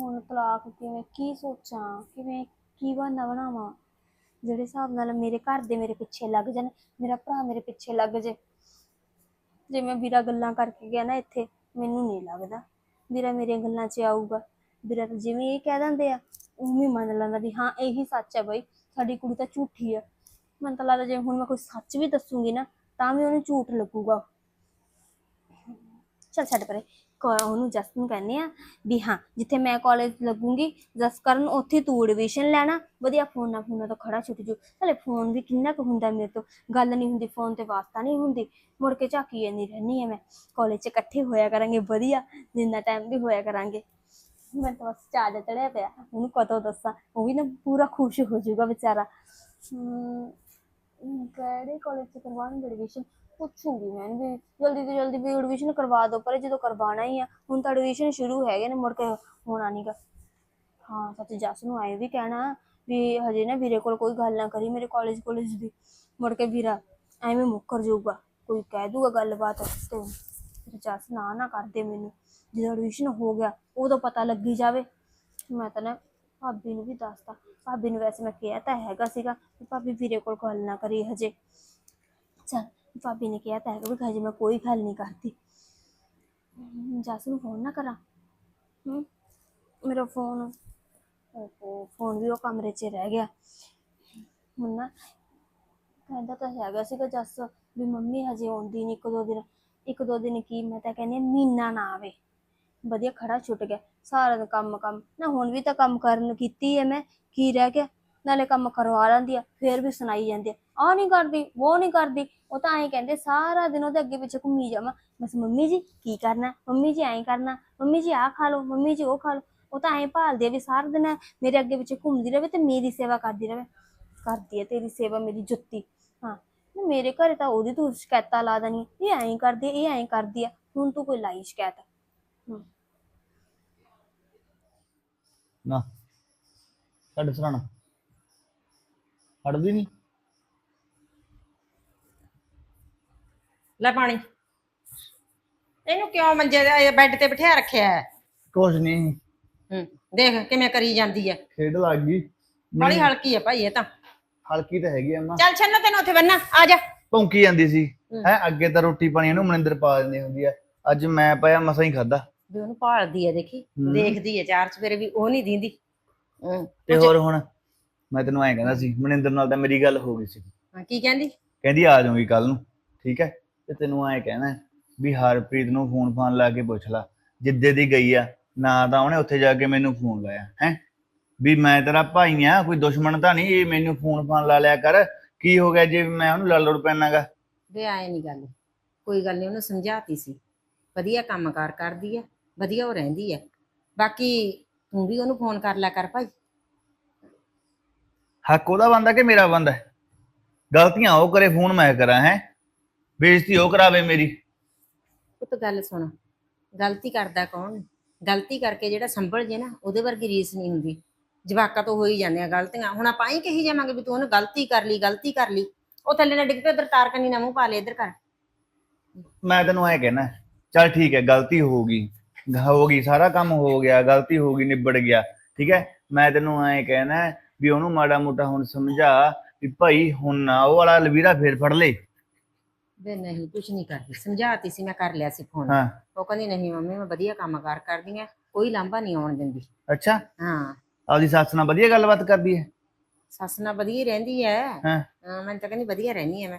ਹੁਣ ਤਲਾਕ ਕਿਵੇਂ, ਕੀ ਸੋਚਾਂ, ਕਿਵੇਂ, ਕੀ ਬਹਾਨਾ ਬਣਾਵਾਂ? ਜਿਹੜੇ ਹਿਸਾਬ ਨਾਲ ਮੇਰੇ ਘਰ ਦੇ ਮੇਰੇ ਪਿੱਛੇ ਲੱਗ ਜਾਣ, ਮੇਰਾ ਭਰਾ ਮੇਰੇ ਪਿੱਛੇ ਲੱਗ ਜੇ। ਮੈਂ ਵੀਰਾ ਗੱਲਾਂ ਕਰਕੇ ਗਿਆ ਨਾ ਇੱਥੇ, ਮੈਨੂੰ ਨਹੀਂ ਲੱਗਦਾ। ਵੀਰਾ ਮੇਰੀਆਂ ਗੱਲਾਂ 'ਚ ਆਊਗਾ। ਵੀਰਾ ਤਾਂ ਜਿਵੇਂ ਇਹ ਕਹਿ ਦਿੰਦੇ ਆ, ਉਵੇਂ ਹੀ ਮੰਨ ਲੈਂਦਾ ਵੀ ਹਾਂ, ਇਹੀ ਸੱਚ ਹੈ ਬਈ, ਸਾਡੀ ਕੁੜੀ ਤਾਂ ਝੂਠੀ ਆ। ਮੈਨੂੰ ਤਾਂ ਲੱਗਦਾ ਜੇ ਹੁਣ ਮੈਂ ਕੋਈ ਸੱਚ ਵੀ ਦੱਸੂਗੀ ਨਾ, ਤਾਂ ਵੀ ਉਹਨੂੰ ਝੂਠ ਲੱਗੂਗਾ। ਚੱਲ ਛੱਡ ਪਰੇ। ਕੋ- ਉਹਨੂੰ ਜਸ ਨੂੰ ਕਹਿੰਦੇ ਆ ਵੀ ਹਾਂ ਜਿੱਥੇ ਮੈਂ ਕਾਲਜ ਲੱਗੂੰਗੀ ਜਸ ਕਰਨ ਉੱਥੇ ਤੂੰ ਐਡਮਿਸ਼ਨ ਲੈਣਾ। ਵਧੀਆ ਫੋਨਾਂ ਫੋਨਾਂ ਤੋਂ ਖੜਾ ਛੁੱਟ ਜੂ। ਹਲੇ ਫੋਨ ਵੀ ਕਿੰਨਾ ਕੁ ਹੁੰਦਾ ਮੇਰੇ ਤੋਂ। ਗੱਲ ਨਹੀਂ ਹੁੰਦੀ ਫੋਨ ਤੇ ਵਾਸਤਾ ਨਹੀਂ ਹੁੰਦੀ। ਮੁੜ ਕੇ ਝਾਕੀ ਜਾਂਦੀ ਰਹਿੰਦੀ ਆ ਮੈਂ। ਕਾਲਜ 'ਚ ਇਕੱਠੇ ਹੋਇਆ ਕਰਾਂਗੇ ਵਧੀਆ। ਜਿੰਨਾ ਟਾਈਮ ਵੀ ਹੋਇਆ ਕਰਾਂਗੇ। ਮੈਂ ਤਾਂ ਬਸ ਚਾਹ ਚੜਿਆ ਪਿਆ। ਉਹਨੂੰ ਕਦੋਂ ਦੱਸਾਂ? ਉਹ ਵੀ ਨਾ ਪੂਰਾ ਖੁਸ਼ ਹੋ ਜਾਊਗਾ ਵਿਚਾਰਾ। ਹਮ, ਕਿਹੜੇ ਕਾਲਜ 'ਚ ਕਰਵਾਉਣਗੇ ਐਡਮਿਸ਼ਨ ਪੁੱਛੂਗੀ ਮੈਂ ਵੀ। ਜਲਦੀ ਤੋਂ ਜਲਦੀ ਵੀ ਐਡਮਿਸ਼ਨ ਕਰਵਾ ਦਿਓ, ਪਰ ਜਦੋਂ ਕਰਵਾਉਣਾ ਹੀ ਆ, ਹੁਣ ਤਾਂ ਐਡਮਿਸ਼ਨ ਸ਼ੁਰੂ ਹੈਗੇ ਨੇ, ਮੁੜ ਕੇ ਹੋਣਾ ਨਹੀਂਗਾ ਹਾਂ, ਸੱਚ ਜੱਸ ਨੂੰ ਆਏ ਵੀ ਕਹਿਣਾ ਵੀ ਹਜੇ ਨਾ ਵੀਰੇ ਕੋਲ ਕੋਈ ਗੱਲ ਨਾ ਕਰੀ, ਮੇਰੇ ਕਾਲਜ ਕਾਲਜ ਦੀ। ਮੁੜ ਕੇ ਵੀਰਾ ਐਵੇਂ ਮੁੱਕਰ ਜਾਊਗਾ, ਕੋਈ ਕਹਿ ਦੂਗਾ ਗੱਲਬਾਤ ਤੇ ਫਿਰ ਜੱਸ ਨਾ ਨਾ ਕਰਦੇ ਮੈਨੂੰ। ਜਦੋਂ ਐਡਮਿਸ਼ਨ ਹੋ ਗਿਆ, ਉਦੋਂ ਪਤਾ ਲੱਗੀ ਜਾਵੇ। ਮੈਂ ਤਾਂ ਨਾ ਭਾਬੀ ਨੂੰ ਵੀ ਦੱਸਤਾ। ਭਾਬੀ ਨੂੰ ਵੈਸੇ ਮੈਂ ਕਿਹਾ ਤਾਂ ਹੈਗਾ ਸੀਗਾ ਵੀ ਭਾਬੀ ਵੀਰੇ ਕੋਲ ਗੱਲ ਨਾ ਕਰੀ ਹਜੇ। ਚੱਲ ਭਾਬੀ ਨੇ ਕਿਹਾ ਤਾਂ ਹੈਗਾ ਵੀ ਹਜੇ ਮੈਂ ਕੋਈ ਗੱਲ ਨਹੀਂ ਕਰਦੀ। ਹਮ, ਜੱਸ ਨੂੰ ਫੋਨ ਨਾ ਕਰਾਂ। ਹੂੰ ਮੇਰਾ ਫੋਨ ਓਹੋ ਫੋਨ ਵੀ ਉਹ ਕਮਰੇ 'ਚ ਰਹਿ ਗਿਆ। ਹੁਣ ਨਾ ਕਹਿੰਦਾ ਤਾਂ ਹੈਗਾ ਸੀਗਾ ਜੱਸ ਵੀ ਮੰਮੀ ਹਜੇ ਆਉਂਦੀ ਨਹੀਂ ਇੱਕ ਦੋ ਦਿਨ ਇੱਕ ਦੋ ਦਿਨ ਕੀ ਮੈਂ ਤਾਂ ਕਹਿੰਦੀ ਮਹੀਨਾ ਨਾ ਆਵੇ। ਵਧੀਆ ਖੜਾ ਛੁੱਟ ਗਿਆ ਸਾਰਾ ਦਿਨ ਕੰਮ ਕੰਮ। ਨਾ ਹੁਣ ਵੀ ਤਾਂ ਕੰਮ ਕਰਨ ਕੀਤੀ ਹੈ ਮੈਂ ਕੀ ਰਹਿ ਗਿਆ? ਨਾਲੇ ਕੰਮ ਕਰਵਾ ਲੈਂਦੀ ਆ ਫੇਰ ਵੀ ਸੁਣਾਈ ਜਾਂਦੀ ਆ। ਆ ਨਹੀਂ ਕਰਦੀ ਉਹ ਨਹੀਂ ਕਰਦੀ, ਉਹ ਤਾਂ ਐਂ ਕਹਿੰਦੇ ਸਾਰਾ ਦਿਨ ਉਹਦੇ ਅੱਗੇ ਪਿੱਛੇ ਘੁੰਮੀ ਜਾਵਾਂ। ਬਸ ਮੰਮੀ ਜੀ, ਕੀ ਕਰਨਾ? ਮੰਮੀ ਜੀ ਐਂ ਕਰਨਾ। ਮੰਮੀ ਜੀ ਆਹ ਖਾ ਲਓ, ਮੰਮੀ ਜੀ ਉਹ ਖਾ ਲਓ। ਉਹ ਤਾਂ ਐਂ ਭਾਲਦੀ ਆ ਵੀ ਸਾਰਾ ਦਿਨ ਮੇਰੇ ਅੱਗੇ ਪਿੱਛੇ ਘੁੰਮਦੀ ਰਹੇ ਤੇ ਮੇਰੀ ਸੇਵਾ ਕਰਦੀ ਰਹੇ ਕਰਦੀ ਹੈ ਤੇਰੀ ਸੇਵਾ, ਮੇਰੀ ਜੁੱਤੀ। ਹਾਂ ਮੇਰੇ ਘਰੇ ਤਾਂ ਉਹਦੀ ਤੂੰ ਸ਼ਿਕਾਇਤਾਂ ਲਾ ਦੇਣੀ ਇਹ ਐਂ ਕਰਦੀ ਇਹ ਐਂ ਕਰਦੀ ਆ। ਹੁਣ ਤੂੰ ਕੋਈ ਲਾਈ ਸ਼ਿਕਾਇਤ। ਨਾ ਛੱਡ ਸਰਾਣਾ। ਹਟਦੀ ਨਹੀਂ ਲੈ ਪਾਣੀ। ਇਹਨੂੰ ਕਿਉਂ ਮੰਜੇ ਦੇ ਬੈੱਡ ਤੇ ਬਿਠਾ ਰੱਖਿਆ ਹੈ? ਕੁਛ ਨਹੀਂ। ਹੂੰ ਦੇਖ ਕਿਵੇਂ ਕਰੀ ਜਾਂਦੀ ਹੈ। ਖੇਡ ਲੱਗ ਗਈ। ਬੜੀ ਹਲਕੀ ਹੈ ਭਾਈ ਇਹ ਤਾਂ। ਹਲਕੀ ਤਾਂ ਹੈਗੀ ਆ ਮਾਂ। ਚੱਲ ਛੰਨੋ ਤੈਨੂੰ ਉੱਥੇ ਬੰਨਾ ਆ ਜਾ। ਭੌਂਕੀ ਜਾਂਦੀ ਸੀ। ਹੂੰ। ਹੈ ਅੱਗੇ ਤਾਂ ਰੋਟੀ ਪਾਣੀ ਇਹਨੂੰ ਮਨਿੰਦਰ ਪਾ ਦਿੰਦੀ ਹੁੰਦੀ ਆ। ਅੱਜ ਮੈਂ ਪਾਇਆ ਮਸਾਂ ਹੀ ਖਾਦਾ ਵੀ ਉਹਨੂੰ ਭਾਲਦੀ ਹੈ ਦੇਖੀ। ਹੂੰ। ਦੇਖਦੀ ਹੈ ਚਾਰ ਚਫੇਰੇ ਵੀ ਉਹ ਨਹੀਂ ਦਿੰਦੀ। ਹੂੰ। ਤੇ ਹੋਰ ਹੁਣ? ਮੈਂ ਤੈਨੂੰ ਐਂ ਕਹਿੰਦਾ ਸੀ ਮਨਿੰਦਰ ਨਾਲ ਤਾਂ ਮੇਰੀ ਗੱਲ ਹੋ ਗਈ ਸੀ। ਹਾਂ, ਕੀ ਕਹਿੰਦੀ? ਕਹਿੰਦੀ ਆ ਜਾਊਂਗੀ ਕੱਲ ਨੂੰ। ਠੀਕ ਹੈ? ਤੇ ਤੈਨੂੰ ਐਂ ਕਹਿਣਾ ਵੀ ਹਰਪ੍ਰੀਤ ਨੂੰ ਫੋਨ ਫਾਨ ਲਾ ਕੇ ਪੁੱਛ ਲਾ ਜਿੱਦੇ ਦੀ ਗਈ ਆ ਨਾ ਤਾਂ ਉਹਨੇ ਉੱਥੇ ਜਾ ਕੇ ਮੈਨੂੰ ਫੋਨ ਲਾਇਆ ਹੈ? ਵੀ ਮੈਂ ਤੇਰਾ ਭਾਈ ਆ ਕੋਈ ਦੁਸ਼ਮਣ ਤਾਂ ਨਹੀਂ ਇਹ ਮੈਨੂੰ ਫੋਨ ਫਾਨ ਲਾ ਲਿਆ ਕਰ ਕੀ ਹੋ ਗਿਆ ਜੇ ਮੈਂ ਉਹਨੂੰ ਲੜ ਲੜ ਪੈਣਾਗਾ ਵੇ ਆਏ ਨਹੀਂ ਗੱਲ ਕੋਈ ਗੱਲ ਨਹੀਂ ਉਹਨੂੰ ਸਮਝਾਤੀ ਸੀ ਵਧੀਆ ਕੰਮਕਾਰ ਕਰਦੀ ਹੈ ਵਧੀਆ ਉਹ ਰਹਿੰਦੀ ਹੈ ਬਾਕੀ ਤੂੰ ਵੀ ਉਹਨੂੰ ਫੋਨ ਕਰ ਲਿਆ ਕਰ ਭਾਈ। ਹੱਕ ਉਹਦਾ ਬੰਦਾ ਕਿ ਮੇਰਾ ਬੰਦਾ ਗਲਤੀਆਂ ਉਹ ਕਰੇ ਫੋਨ ਮੈਂ ਕਰਾਂ ਹੈ? ਬੇਇੱਜ਼ਤੀ ਉਹ ਕਰਾਵੇ ਮੇਰੀ। ਪੁੱਤ ਗੱਲ ਸੁਣ। ਗਲਤੀ ਕਰਦਾ ਕੌਣ? ਗਲਤੀ ਕਰਕੇ ਜਿਹੜਾ ਸੰਭਲ ਜੇ ਨਾ ਉਹਦੇ ਵਰਗੀ ਰੀਸ ਨਹੀਂ ਹੁੰਦੀ। ਜਵਾਕਾਂ ਤੋਂ ਹੋ ਹੀ ਜਾਂਦੀਆਂ ਗਲਤੀਆਂ। ਹੁਣ ਆਪਾਂ ਹੀ ਕਹੀ ਜਾਵਾਂਗੇ ਵੀ ਤੂੰ ਉਹਨੂੰ ਗਲਤੀ ਕਰ ਲਈ ਗਲਤੀ ਕਰ ਲਈ। ਉਹ ਥੱਲੇ ਨਾ ਡਿੱਗ ਪਏ ਉਧਰ ਤਾਰ ਕੰਨੀ ਨਾ ਮੂੰਹ ਪਾ ਲੈ ਇੱਧਰ ਕਰ ਮੈਂ ਤੈਨੂੰ ਐ ਕਹਿਣਾ ਚੱਲ ਠੀਕ ਹੈ ਗਲਤੀ ਹੋ ਗਈ। ਗ- ਹੋ ਗਈ ਸਾਰਾ ਕੰਮ ਹੋ ਗਿਆ ਗਲਤੀ ਹੋ ਗਈ ਨਿਬੜ ਗਿਆ। ਠੀਕ ਹੈ? ਮੈਂ ਤੈਨੂੰ ਐ ਕਹਿਣਾ ਵੀ ਉਹਨੂੰ ਮਾੜਾ ਮੋਟਾ ਹੁਣ ਸਮਝਾ ਵੀ ਭਾਈ ਹੁਣ ਨਾ ਉਹ ਵਾਲਾ ਲਵੀਰਾ ਫੇਰ ਫੜ ਲੇ। ਵੇ ਨਹੀਂ ਕੁਝ ਨਹੀਂ ਕਰਦੀ। ਸਮਝਾਤੀ ਸੀ ਮੈਂ ਕਰ ਲਿਆ ਸੀ ਫੋਨ ਹਾਂ। ਉਹ ਕਹਿੰਦੀ ਨਹੀਂ ਮੰਮੀ ਮੈਂ ਵਧੀਆ ਕੰਮਕਾਰ ਕਰਦੀ ਆ। ਕੋਈ ਲਾਂਭਾ ਨਹੀਂ ਆਉਣ ਦਿੰਦੀ। ਅੱਛਾ। ਹਾਂ। ਆਪਦੀ ਸੱਸ ਨਾਲ ਵਧੀਆ ਗੱਲਬਾਤ ਕਰਦੀ ਹੈ? ਸੱਸ ਨਾਲ ਵਧੀਆ ਹੀ ਰਹਿੰਦੀ ਹਾਂ। ਹਾਂ। ਮੈਂ ਤਾਂ ਕਹਿੰਦੀ ਵਧੀਆ ਰਹਿਣੀ ਐ ਮੈਂ।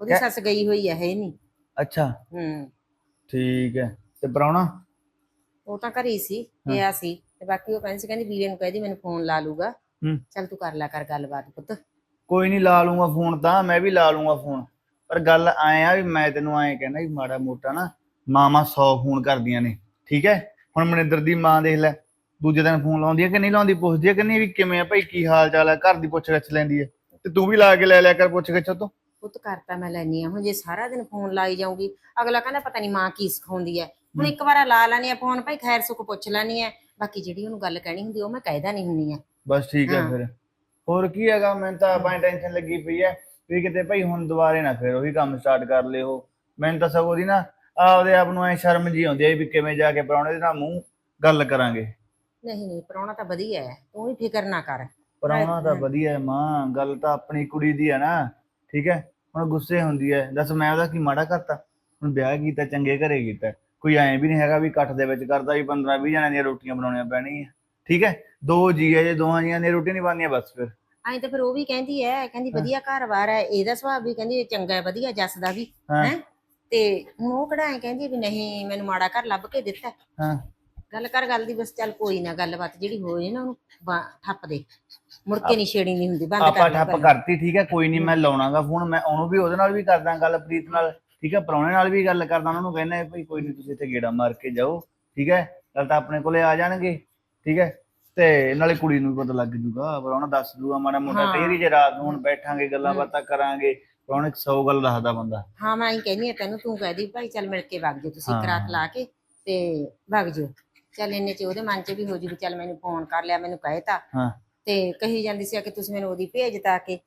ਉਹਦੀ ਸੱਸ ਗਈ ਹੋਈ ਐ ਹੈ ਨਹੀਂ। ਅੱਛਾ। ਹੂੰ। ਠੀਕ ਹੈ। ਤੇ ਪ੍ਰਾਹੁਣਾ? ਉਹ ਤਾਂ ਘਰੇ ਹੀ ਸੀ ਗਿਆ ਸੀ। ਤੇ ਬਾਕੀ ਉਹ ਕਹਿੰਦੀ ਸੀ ਕਹਿੰਦੀ ਵੀਰੇ ਨੂੰ ਕਹਿਦੀ ਮੈਨੂੰ ਫੋਨ ਲਾ ਲੂਗਾ ਹੂੰ। ਚੱਲ ਤੂੰ ਕਰ ਲਿਆ ਕਰ ਗੱਲਬਾਤ ਪੁੱਤ। ਕੋਈ ਨਹੀਂ ਲਾ ਲੂੰਗਾ ਫੋਨ ਤਾਂ ਮੈਂ ਵੀ ਲਾ ਲੂੰਗਾ ਫੋਨ ਪਰ ਗੱਲ ਐ ਆ ਵੀ ਮੈਂ ਤੈਨੂੰ ਐਂ ਕਹਿੰਦਾ ਵੀ ਮਾੜਾ ਮੋਟਾ ਨਾ ਮਾਮਾ 100 ਫੋਨ ਕਰਦੀਆਂ ਨੇ ਠੀਕ ਹੈ? ਹੁਣ ਮਨਿੰਦਰ ਦੀ ਮਾਂ ਦੇਖ ਲੈ ਦੂਜੇ ਦਿਨ ਫੋਨ ਲਾਉਂਦੀ ਹੈ ਕਿ ਨਹੀਂ ਲਾਉਂਦੀ ਪੁੱਛਦੀ ਹੈ ਕਿ ਨਹੀਂ ਵੀ ਕਿਵੇਂ ਆ ਭਾਈ ਕੀ ਹਾਲ ਚਾਲ ਹੈ ਘਰ ਦੀ ਪੁੱਛ ਗਿੱਛ ਲੈਂਦੀ ਹੈ ਤੇ ਤੂੰ ਵੀ ਲਾ ਕੇ ਲੈ ਲਿਆ ਕਰ ਪੁੱਛ ਗਿੱਛ ਤੋਂ। ਪੁੱਤ ਕਰਤਾ ਮੈਂ ਲੈਣੀ ਆ ਹੁਣ ਜੇ ਸਾਰਾ ਦਿਨ ਫੋਨ ਲਾਈ ਜਾਊਂਗੀ ਅਗਲਾ ਕਹਿੰਦਾ ਪਤਾ ਨਹੀਂ ਮਾਂ ਕੀ ਸਿਖਾਉਂਦੀ ਐ ਹੁਣ ਇੱਕ ਵਾਰ ਲਾ ਲੈਣੀ ਆ ਫੋਨ ਭਾਈ ਖੈਰ ਸੁੱਖ ਪੁੱਛ ਲੈਣੀ ਐ ਬਾਕੀ ਜਿਹੜੀ ਉਹਨੂੰ ਗੱਲ ਕਹਿਣੀ ਹੁੰਦੀ ਉਹ ਮੈਂ ਕਹਿਦਾ ਨਹੀਂ ਹੁੰਦੀ ਆ। ਬਸ ਠੀਕ ਹੈ। ਫਿਰ। ਹੋਰ ਕੀ ਹੈਗਾ ਮੈਨੂੰ ਤਾਂ ਆਪਾਂ ਟੈਨਸ਼ਨ ਲੱਗੀ ਪਈ ਹੈ ਵੀ ਕਿਤੇ ਭਾਈ ਹੁਣ ਦੁਬਾਰੇ ਨਾ ਫਿਰ ਉਹੀ ਕੰਮ ਸਟਾਰਟ ਕਰ ਲਿਓ ਮੈਨੂੰ ਤਾਂ ਸਗੋਂ ਦੀ ਨਾ ਆਪਦੇ ਆਪ ਨੂੰ ਐ ਸ਼ਰਮ ਜੀ ਆਉਂਦੀ ਹੈ ਵੀ ਕਿਵੇਂ ਜਾ ਕੇ ਪ੍ਰਾਹੁਣੇ ਦੇ ਨਾਲ ਮੂੰਹ ਗੱਲ ਕਰਾਂਗੇ। ਨਹੀਂ ਨਹੀਂ ਪ੍ਰਾਹੁਣਾ ਤਾਂ ਵਧੀਆ ਐ ਤੂੰ ਵੀ ਫਿਕਰ ਨਾ ਕਰ। ਪ੍ਰਾਹੁਣਾ ਤਾਂ ਵਧੀਆ ਹੈ ਮਾਂ ਗੱਲ ਤਾਂ ਆਪਣੀ ਕੁੜੀ ਦੀ ਹੈ ਨਾ ਠੀਕ ਹੈ? ਹੁਣ ਗੁੱਸੇ ਹੁੰਦੀ ਹੈ। ਦੱਸ ਮੈਂ ਉਹਦਾ ਕੀ ਮਾੜਾ ਕਰਤਾ? ਹੁਣ ਵਿਆਹ ਕੀਤਾ ਚੰਗੇ ਘਰੇ ਕੀਤਾ। ਕੋਈ ਐਂ ਵੀ ਨਹੀਂ ਹੈਗਾ ਵੀ ਇਕੱਠ ਦੇ ਵਿੱਚ ਕਰਦਾ ਵੀ 15 20 ਜਣਿਆਂ ਦੀਆਂ ਰੋਟੀਆਂ ਬਣਾਉਣੀਆਂ ਪੈਣਗੀਆਂ ਠੀਕ ਹੈ? ਦੋ ਜੀ ਹੈ ਜੇ ਦੋਹਾਂ ਜੀਆਂ ਦੀਆਂ ਰੋਟੀਆਂ ਨਹੀਂ ਬਣਦੀਆਂ ਬਸ ਫਿਰ। ਐਂ ਤਾਂ ਫਿਰ ਉਹ ਵੀ ਕਹਿੰਦੀ ਐ ਕਹਿੰਦੀ ਵਧੀਆ ਘਰ-ਬਾਰ ਐ ਇਹਦਾ ਸੁਭਾਅ ਵੀ ਕਹਿੰਦੀ ਚੰਗਾ ਹੈ ਵਧੀਆ ਜੱਸਦਾ ਵੀ ਹਾਂ। ਹੈ। ਤੇ ਹੁਣ ਉਹ ਕਿਹੜਾ ਐਂ ਕਹਿੰਦੀ ਵੀ ਨਹੀਂ ਮੈਨੂੰ ਮਾੜਾ ਘਰ ਲੱਭ ਕੇ ਦਿੱਤਾ। ਹੈ। ਹਾਂ ਗੱਲ ਕਰ ਗੱਲ ਦੀ ਬਸ ਚੱਲ ਕੋਈ ਨਾ ਗੱਲਬਾਤ ਜਿਹੜੀ ਹੋਈ ਨਾ ਉਹਨੂੰ ਬਾ- ਠੱਪ ਦੇ। ਮੁੜ ਕੇ ਨਹੀਂ ਛੇੜੀ ਨਹੀਂ ਹੁੰਦੀ ਬੰਦ ਆਪਾਂ ਕਰ ਲੈ ਠੱਪ ਕਰਤੀ ਠੀਕ ਹੈ ਕੋਈ ਨਹੀਂ ਮੈਂ ਲਾਉਣਾਗਾ ਫੋਨ ਮੈਂ ਉਹਨੂੰ ਵੀ ਉਹਦੇ ਨਾਲ ਵੀ ਕਰਦਾ ਗੱਲ ਪ੍ਰੀਤ ਨਾਲ ਠੀਕ ਹੈ ਪ੍ਰਾਹੁਣੇ ਨਾਲ ਵੀ ਗੱਲ ਕਰਦਾ ਉਹਨਾਂ ਨੂੰ ਕਹਿੰਦਾ ਭਾਈ ਕੋਈ ਨਹੀਂ ਤੁਸੀਂ ਇੱਥੇ ਗੇੜਾ ਮਾਰ ਕੇ ਜਾਓ ਠੀਕ ਹੈ ਗੱਲ ਤਾਂ ਆਪਣੇ ਕੋਲੇ ਆ ਜਾਣਗੇ ਠੀਕ ਹੈ ਤੇ ਨਾਲੇ ਕੁੜੀ ਨੂੰ ਵੀ ਪਤਾ ਲੱਗ ਜੂਗਾ ਪ੍ਰਾਹੁਣਾ ਦੱਸ ਦੂਗਾ ਮਾੜਾ ਮੋਟਾ ਹਾਂ। ਤੇਰੀ ਜੇ ਰਾਤ ਨੂੰ ਹੁਣ ਬੈਠਾਂਗੇ ਗੱਲਾਂ ਬਾਤਾਂ ਕਰਾਂਗੇ ਪ੍ਰਾਹੁਣੇ 100 ਗੱਲ ਦੱਸਦਾ ਬੰਦਾ। ਹਾਂ ਮੈਂ ਐਂ ਕਹਿੰਦੀ ਆ ਤੈਨੂੰ ਤੂੰ ਕਹਿ ਦੀ ਭਾਈ ਚੱਲ ਮਿਲ ਕੇ ਵਗ ਜਾਓ ਤੁਸੀਂ ਹਾਂ। ਕਰਾਕ ਲਾ ਕੇ ਤੇ ਵਗ ਜਾਓ। ਚੱਲ ਇੰਨੇ ਚ ਉਹਦੇ ਮਨ ਚ ਵੀ ਹੋ ਜੂ ਵੀ ਚੱਲ ਮੈਨੂੰ ਫੋਨ ਕਰ ਲਿਆ ਮੈਨੂੰ ਕਹਿਤਾ ਹਾਂ। ਤੇ ਕਹੀ ਜਾਂਦੀ ਸੀ ਕਿ ਤੁਸੀਂ ਮੈਨੂੰ ਉਹਦੀ ਭੇਜਤਾ ਕਿ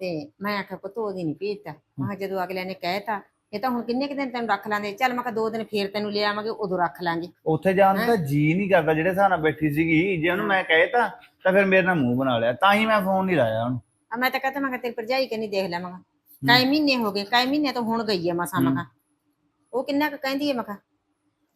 ਤੇ ਮੈਂ ਆਖਿਆ ਪੁੱਤ ਉਹਦੀ ਨਹੀਂ ਭੇਜਤਾ। ਮੈਂ ਕਿਹਾ ਜਦੋਂ ਅਗਲੇ ਨੇ ਕਹਿਤਾ ਇਹ ਤਾਂ ਹੁਣ ਕਿੰਨੇ ਕੁ ਦਿਨ ਤੈਨੂੰ ਰੱਖ ਲਾਂਗੇ? ਚੱਲ ਮੈਂ ਕਿਹਾ ਦੋ ਦਿਨ ਫੇਰ ਤੈਨੂੰ ਲੈ ਆਵਾਂਗੇ ਉਦੋਂ ਰੱਖ ਲਾਂਗੇ। ਉੱਥੇ ਜਾਣ ਤਾਂ ਜੀ ਨਹੀਂ ਕਰਦਾ ਜਿਹੜੇ ਹਿਸਾਬ ਨਾਲ ਬੈਠੀ ਸੀਗੀ ਜੇ ਉਹਨੂੰ ਮੈਂ ਕਹਿਤਾ ਤਾਂ ਫਿਰ ਮੇਰੇ ਨਾਲ ਮੂੰਹ ਬਣਾ ਲਿਆ। ਤਾਂ ਹੀ ਮੈਂ ਫੋਨ ਨਹੀਂ ਲਾਇਆ ਉਹਨੂੰ। ਆ ਮੈਂ ਤਾਂ ਕਹਤਾ ਮੈਂ ਕਿਹਾ ਤੇਰੀ ਭਰਜਾਈ ਕਹਿੰਦੀ ਦੇਖ ਲੈ ਮੈਂ ਕਿਹਾ ਕਾਈ ਮਹੀਨੇ ਹੋ ਗਏ ਕਾਈ ਮਹੀਨੇ ਤੋਂ ਹੁਣ ਗਈ ਹੈ ਮਸਾਂ ਮੈਂ ਕਿਹਾ। ਉਹ ਕਿੰਨਾ ਕੁ ਕਹਿੰਦੀ ਹੈ ਮੈਂ ਕਿਹਾ?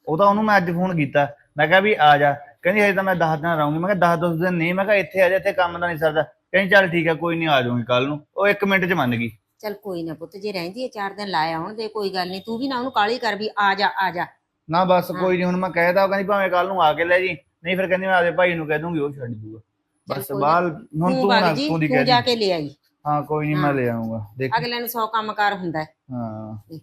ਉਹ ਤਾਂ ਉਹਨੂੰ ਮੈਂ ਅੱਜ ਫੋਨ ਕੀਤਾ। ਮੈਂ ਕਿਹਾ ਵੀ ਆ ਜਾ। ਕਹਿੰਦੀ ਹਜੇ ਤਾਂ ਮੈਂ 10 ਦਿਨ ਰਹੂੰਗੀ। ਮੈਂ ਕਿਹਾ 10 10 ਦਿਨ ਨਹੀਂ ਮੈਂ ਕਿਹਾ ਇੱਥੇ ਆ ਜਾ ਇੱਥੇ ਕੰਮ ਦਾ ਨਹੀਂ ਸਰਦਾ। ਕਹਿੰਦੀ ਚੱਲ ਠੀਕ ਹੈ ਕੋਈ ਨਹੀਂ ਆ ਜਾਊਂਗੀ ਕੱਲ ਨੂੰ। ਉਹ 1 ਮਿੰਟ 'ਚ ਮੰਨ ਗਈ। ਚੱਲ ਕੋਈ ਨਾ ਪੁੱਤ ਜੇ ਰਹਿੰਦੀ ਹੈ ਚਾਰ ਦਿਨ ਲਾਇਆ ਹੁਣ ਤੇ ਕੋਈ ਗੱਲ ਨਹੀਂ ਤੂੰ ਵੀ ਨਾ ਉਹਨੂੰ ਕਾਲੀ ਕਰ ਵੀ ਆ ਜਾ ਆ ਜਾ। ਨਾ ਬਸ। ਕੋਈ ਨਹੀਂ ਹੁਣ ਮੈਂ ਕਹਿਦਾ ਉਹ ਕਹਿੰਦੀ ਭਾਵੇਂ ਕੱਲ ਨੂੰ ਆ ਕੇ ਲੈ ਜੀ ਨਹੀਂ ਫਿਰ ਕਹਿੰਦੀ ਮੈਂ ਆਪਦੇ ਭਾਈ ਨੂੰ ਕਹਿ ਦੂੰਗੀ ਉਹ ਛੱਡ ਦੂਗਾ। ਬਸ ਕੋਈ ਬਾਹਰ ਹੁਣ ਤੂੰ ਨਾ ਵਗ ਜੀ ਤੂੰ ਦੀ ਤੂੰ ਕਹਿ ਜਾ ਦੀ। ਕੇ ਲੈ ਆਈ। ਹਾਂ ਕੋਈ ਨਹੀਂ ਮੈਂ। ਲੈ ਆਉਂਗਾ ਦੇਖ। ਅਗਲੇ ਨੂੰ 100 ਕੰਮਕਾਰ ਹੁੰਦਾ ਹੈ। ਹਾਂ।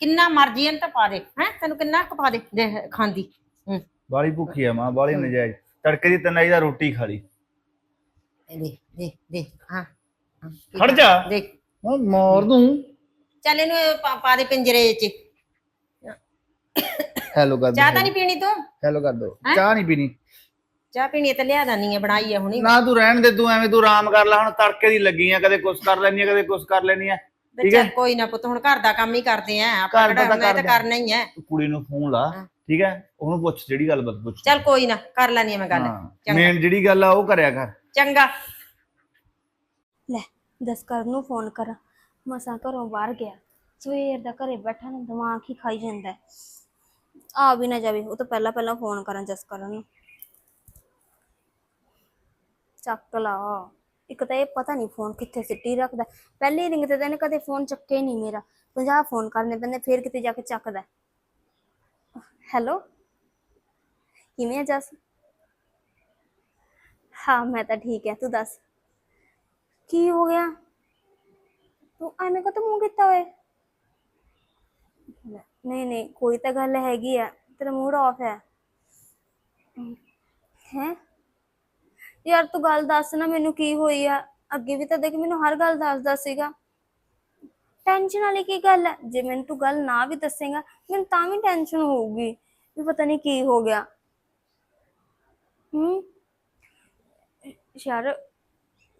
ਕਿੰਨਾ ਮਰਜ਼ੀ ਇਹਨੂੰ ਤਾਂ ਪਾ ਦੇ ਹੈ ਤੈਨੂੰ ਕਿੰਨਾ ਕੁ ਪਾ ਦੇ ਦੇ ਖਾਂਦੀ। ਹੂੰ। ਬਾਲੀ ਭੁੱਖੀ ਆ ਮਾਂ ਬਾਲੀ ਨਜਾਇਜ਼ ਤੜਕੇ ਦੀ ਤਨਾਈ ਦਾ ਰੋਟੀ ਖਾ ਲਈ। ਦੇ ਦੇ ਦੇ ਹਾਂ। ਹਾਂ, ਖੜ। ਜਾ। ਦੇਖ। ਮੈਂ ਮਾਰ ਦੂੰ। ਚੱਲ ਇਹਨੂੰ ਇਹ ਪਾ- ਪਾ ਦੇ ਪਿੰਜਰੇ 'ਚ ਹੈਲੋ ਕਰ ਚਾਹ ਤਾਂ ਨਹੀਂ ਪੀਣੀ ਤੂੰ? ਹੈਲੋ ਕਰ ਦੋ? ਚਾਹ ਨਹੀਂ ਪੀਣੀ। ਚਾਹ ਪੀਣੀ ਹੈ ਤਾਂ ਲਿਆ ਦਾਨੀ ਹੈ ਬਣਾਈ ਹੈ ਹੁਣੀ। ਨਾ ਤੂੰ ਰਹਿਣ ਦੇ ਤੂੰ ਐਵੇਂ ਤੂੰ ਆਰਾਮ ਕਰ ਲੈ ਹੁਣ ਤੜਕੇ ਦੀ ਲੱਗੀ ਆ ਕਦੇ ਕੁਛ ਕਰ ਲੈਣੀ ਆ ਕਦੇ ਕੁਛ ਕਰ ਲੈਣੀ ਆ। ਠੀਕ ਹੈ। ਚੱਲ ਕੋਈ ਨਾ ਪੁੱਤ ਹੁਣ ਘਰ ਦਾ ਕੰਮ ਹੀ ਕਰਦੇ ਆ ਆਪਾਂ ਘਰ ਦਾ ਕਿਹੜਾ ਤਾਂ ਹੁੰਦਾ ਇਹ ਤਾਂ ਕਰਦੇ ਆ। ਕਰਨਾ ਹੀ ਹੈ ਤੂੰ ਕੁੜੀ ਨੂੰ ਫੋਨ ਲਾ ਹਾਂ। ਠੀਕ ਹੈ? ਉਹਨੂੰ ਪੁੱਛ ਜਿਹੜੀ ਗੱਲ ਬਤ ਪੁੱਛ। ਚੱਲ ਕੋਈ ਨਾ ਕਰ ਲੈਣੀ ਮੈਂ ਗੱਲ। ਚੰਗਾ। ਮੇਨ ਜਿਹੜੀ ਗੱਲ ਆ ਉਹ ਕਰਿਆ ਕਰ। ਚੰਗਾ। ਲੈ। ਦੱਸ ਨੂੰ ਫੋਨ ਕਰਾਂ। ਮਸਾਂ ਘਰੋਂ ਬਾਹਰ ਗਿਆ। ਸਵੇਰ ਦਾ ਘਰੇ ਬੈਠਾ ਨਾ ਦਿਮਾਗ ਹੀ ਖਾਈ ਜਾਂਦਾ ਹੈ। ਆ ਵੀ ਨਾ ਜਾਵੇ, ਉਹ ਤਾਂ ਪਹਿਲਾਂ ਪਹਿਲਾਂ ਫੋਨ ਕਰਾਂ ਜਸਕਰਨ ਨੂੰ। ਚੱਕ ਲਾ। ਇੱਕ ਤਾਂ ਇਹ ਪਤਾ ਨਹੀਂ ਫੋਨ ਕਿੱਥੇ ਸਿੱਟੀ ਰੱਖਦਾ ਪਹਿਲੀ ਰਿੰਗ ਤੇ ਤਾਂ ਇਹਨੇ ਕਦੇ ਫੋਨ ਚੱਕੇ ਹੀ ਨਹੀਂ ਮੇਰਾ। 50 ਫੋਨ ਕਰਨੇ ਪੈਂਦੇ, ਫੇਰ ਕਿਤੇ ਜਾ ਕੇ ਚੱਕਦਾ ਹੈਲੋ? ਕਿਵੇਂ ਆ ਜਸ? ਹਾਂ, ਮੈਂ ਤਾਂ ਠੀਕ ਹੈ। ਤੂੰ ਦੱਸ? ਕੀ ਹੋ ਗਿਆ? ਤੂੰ ਐਵੇਂ ਕਾ ਮੂੰਹ ਕੀਤਾ ਓਏ ਲੈ, ਨਹੀਂ ਨਹੀਂ ਕੋਈ ਤਾਂ ਗੱਲ ਹੈਗੀ ਆ ਤੇਰਾ ਮੂਡ ਆਫ ਹੈ। ਹੈ? ਯਾਰ ਤੂੰ ਗੱਲ ਦੱਸ ਨਾ ਮੈਨੂੰ ਕੀ ਹੋਈ ਆ? ਅੱਗੇ ਵੀ ਤਾਂ ਦੇਖ ਮੈਨੂੰ ਹਰ ਗੱਲ ਦੱਸਦਾ ਸੀਗਾ। ਟੈਨਸ਼ਨ ਵਾਲੀ ਕੀ ਗੱਲ ਹੈ ਜੇ ਮੈਨੂੰ ਤੂੰ ਗੱਲ ਨਾ ਵੀ ਦੱਸੇਗਾ ਮੈਨੂੰ ਤਾਂ ਵੀ ਟੈਨਸ਼ਨ ਹੋਊਗੀ ਵੀ ਪਤਾ ਨਹੀਂ ਕੀ ਹੋ ਗਿਆ। ਹੂੰ? ਯਾਰ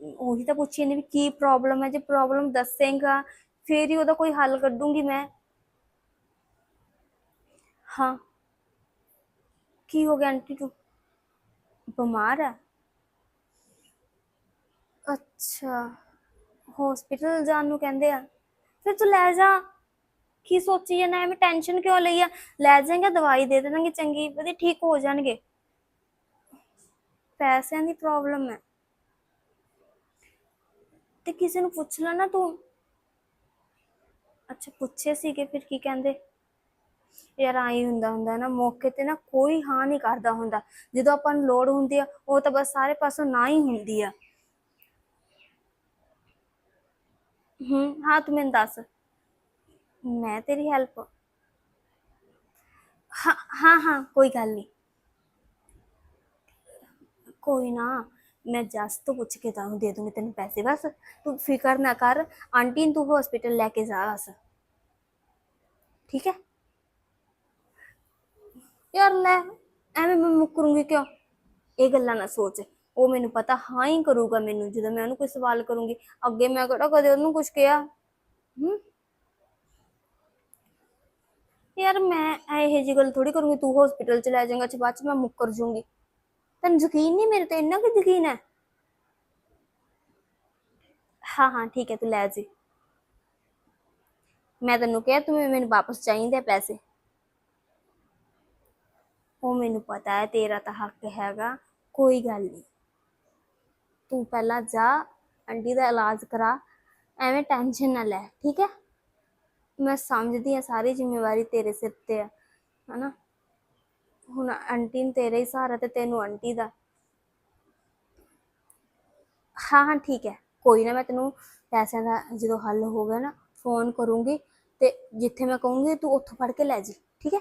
ਉਹੀ ਤਾਂ ਪੁੱਛੀ ਨੇ ਵੀ ਕੀ ਪ੍ਰੋਬਲਮ ਹੈ, ਜੇ ਪ੍ਰੋਬਲਮ ਦੱਸੇਗਾ, ਫੇਰ ਹੀ ਉਹਦਾ ਕੋਈ ਹੱਲ ਕੱਢੂੰਗੀ ਮੈਂ। ਹਾਂ। ਕੀ ਹੋ ਗਿਆ ਆਂਟੀ ਤੂੰ? ਬਿਮਾਰ ਹੈ? ਅੱਛਾ। ਹਸਪੀਟਲ ਜਾਣ ਨੂੰ ਕਹਿੰਦੇ ਆ। ਫਿਰ ਤੂੰ ਲੈ ਜਾ। ਕੀ ਸੋਚੀ ਜਾਂਦਾ, ਐਵੇਂ ਟੈਨਸ਼ਨ ਕਿਉਂ ਲਈ ਆ? ਲੈ ਜਾਏਗਾ, ਦਵਾਈ ਦੇ ਦੇਣਗੇ ਚੰਗੀ, ਵਧੀਆ ਠੀਕ ਹੋ ਜਾਣਗੇ। ਪੈਸਿਆਂ ਦੀ ਪ੍ਰੋਬਲਮ ਹੈ। ਤੇ ਕਿਸੇ ਨੂੰ ਪੁੱਛ ਲਾ ਨਾ ਤੂੰ? ਅੱਛਾ, ਪੁੱਛੇ ਸੀਗੇ, ਫਿਰ ਕੀ ਕਹਿੰਦੇ? ਯਾਰ ਆਈ ਹੁੰਦਾ ਹੁੰਦਾ ਨਾ, ਮੌਕੇ ਤੇ ਨਾ ਕੋਈ ਹਾਂ ਨਹੀਂ ਕਰਦਾ ਹੁੰਦਾ। ਜਦੋਂ ਆਪਾਂ ਨੂੰ ਲੋੜ ਹੁੰਦੀ ਆ, ਉਹ ਤਾਂ ਬਸ ਸਾਰੇ ਪਾਸੋਂ ਨਾ ਹੀ ਹੁੰਦੀ ਆ। ਹੂੰ, ਹਾਂ, ਤੂੰ ਮੈਨੂੰ ਦੱਸ। ਮੈਂ ਤੇਰੀ ਹੈਲਪ। ਹਾਂ ਹਾਂ ਹਾਂ, ਕੋਈ ਗੱਲ ਨਹੀਂ। ਕੋਈ ਨਾ। ਮੈਂ ਜਸ ਤੋਂ ਪੁੱਛ ਕੇ ਤੁਹਾਨੂੰ ਦੇ ਦੂੰਗੀ ਤੈਨੂੰ ਪੈਸੇ ਬਸ। ਤੂੰ ਫਿਕਰ ਨਾ ਕਰ, ਆਂਟੀ ਨੂੰ ਤੂੰ ਹਸਪੀਟਲ ਲੈ ਕੇ ਜਾ ਬਸ। ਠੀਕ ਹੈ? ਯਾਰ ਲੈ, ਐਵੇਂ ਮੈਂ ਮੁੱਕਰੂੰਗੀ ਕਿਉਂ? ਇਹ ਗੱਲਾਂ ਨਾ ਸੋਚ। ਉਹ ਮੈਨੂੰ ਪਤਾ ਹਾਂ ਹੀ ਕਰੂਗਾ ਮੈਨੂੰ, ਜਦੋਂ ਮੈਂ ਉਹਨੂੰ ਕੋਈ ਸਵਾਲ ਕਰੂੰਗੀ। ਅੱਗੇ ਮੈਂ ਕਿਹੜਾ ਕਦੇ ਉਹਨੂੰ ਕੁਝ ਕਿਹਾ? ਹੂੰ? ਯਾਰ ਮੈਂ ਇਹੋ ਜਿਹੀ ਗੱਲ ਥੋੜੀ ਕਰੂੰਗੀ, ਤੂੰ ਹਸਪੀਟਲ ਚ ਲੈ ਜਾਏਗਾ ਤੇ ਬਾਅਦ ਚ ਮੈਂ ਮੁੱਕਰ ਜੂੰਗੀ। ਤੈਨੂੰ ਯਕੀਨ ਨਹੀਂ, ਮੇਰੇ ਤੇ ਇੰਨਾ ਕਿ ਯਕੀਨ ਹੈ? ਹਾਂ ਹਾਂ, ਠੀਕ ਹੈ, ਤੂੰ ਲੈ ਜੀ। ਮੈਂ ਤੈਨੂੰ ਕਿਹਾ, ਤੂੰ ਮੈਨੂੰ ਵਾਪਸ ਚਾਹੀਦੇ ਪੈਸੇ। ਉਹ ਮੈਨੂੰ ਪਤਾ ਹੈ, ਤੇਰਾ ਤਾਂ ਹੱਕ ਹੈਗਾ, ਕੋਈ ਗੱਲ ਨਹੀਂ। ਤੂੰ ਪਹਿਲਾਂ ਜਾ, ਆਂਟੀ ਦਾ ਇਲਾਜ ਕਰਾ, ਐਵੇਂ ਟੈਨਸ਼ਨ ਨਾ ਲੈ, ਠੀਕ ਹੈ? ਮੈਂ ਸਮਝਦੀ ਹਾਂ ਸਾਰੀ ਜ਼ਿੰਮੇਵਾਰੀ ਤੇਰੇ ਸਿਰ ਤੇ ਹੈ ਹਨਾ? ਹੁਣ ਆਂਟੀ ਨੂੰ ਤੇਰਾ ਹੀ ਸਹਾਰਾ ਤੇ ਤੈਨੂੰ ਆਂਟੀ ਦਾ। ਹਾਂ ਹਾਂ, ਠੀਕ ਹੈ। ਕੋਈ ਨਾ, ਮੈਂ ਤੈਨੂੰ ਪੈਸਿਆਂ ਦਾ ਜਦੋਂ ਹੱਲ ਹੋ ਗਿਆ ਨਾ, ਫੋਨ ਕਰੂੰਗੀ ਤੇ ਜਿੱਥੇ ਮੈਂ ਕਹੂੰਗੀ ਤੂੰ ਉੱਥੋਂ ਫੜ ਕੇ ਲੈ ਜੀ, ਠੀਕ ਹੈ?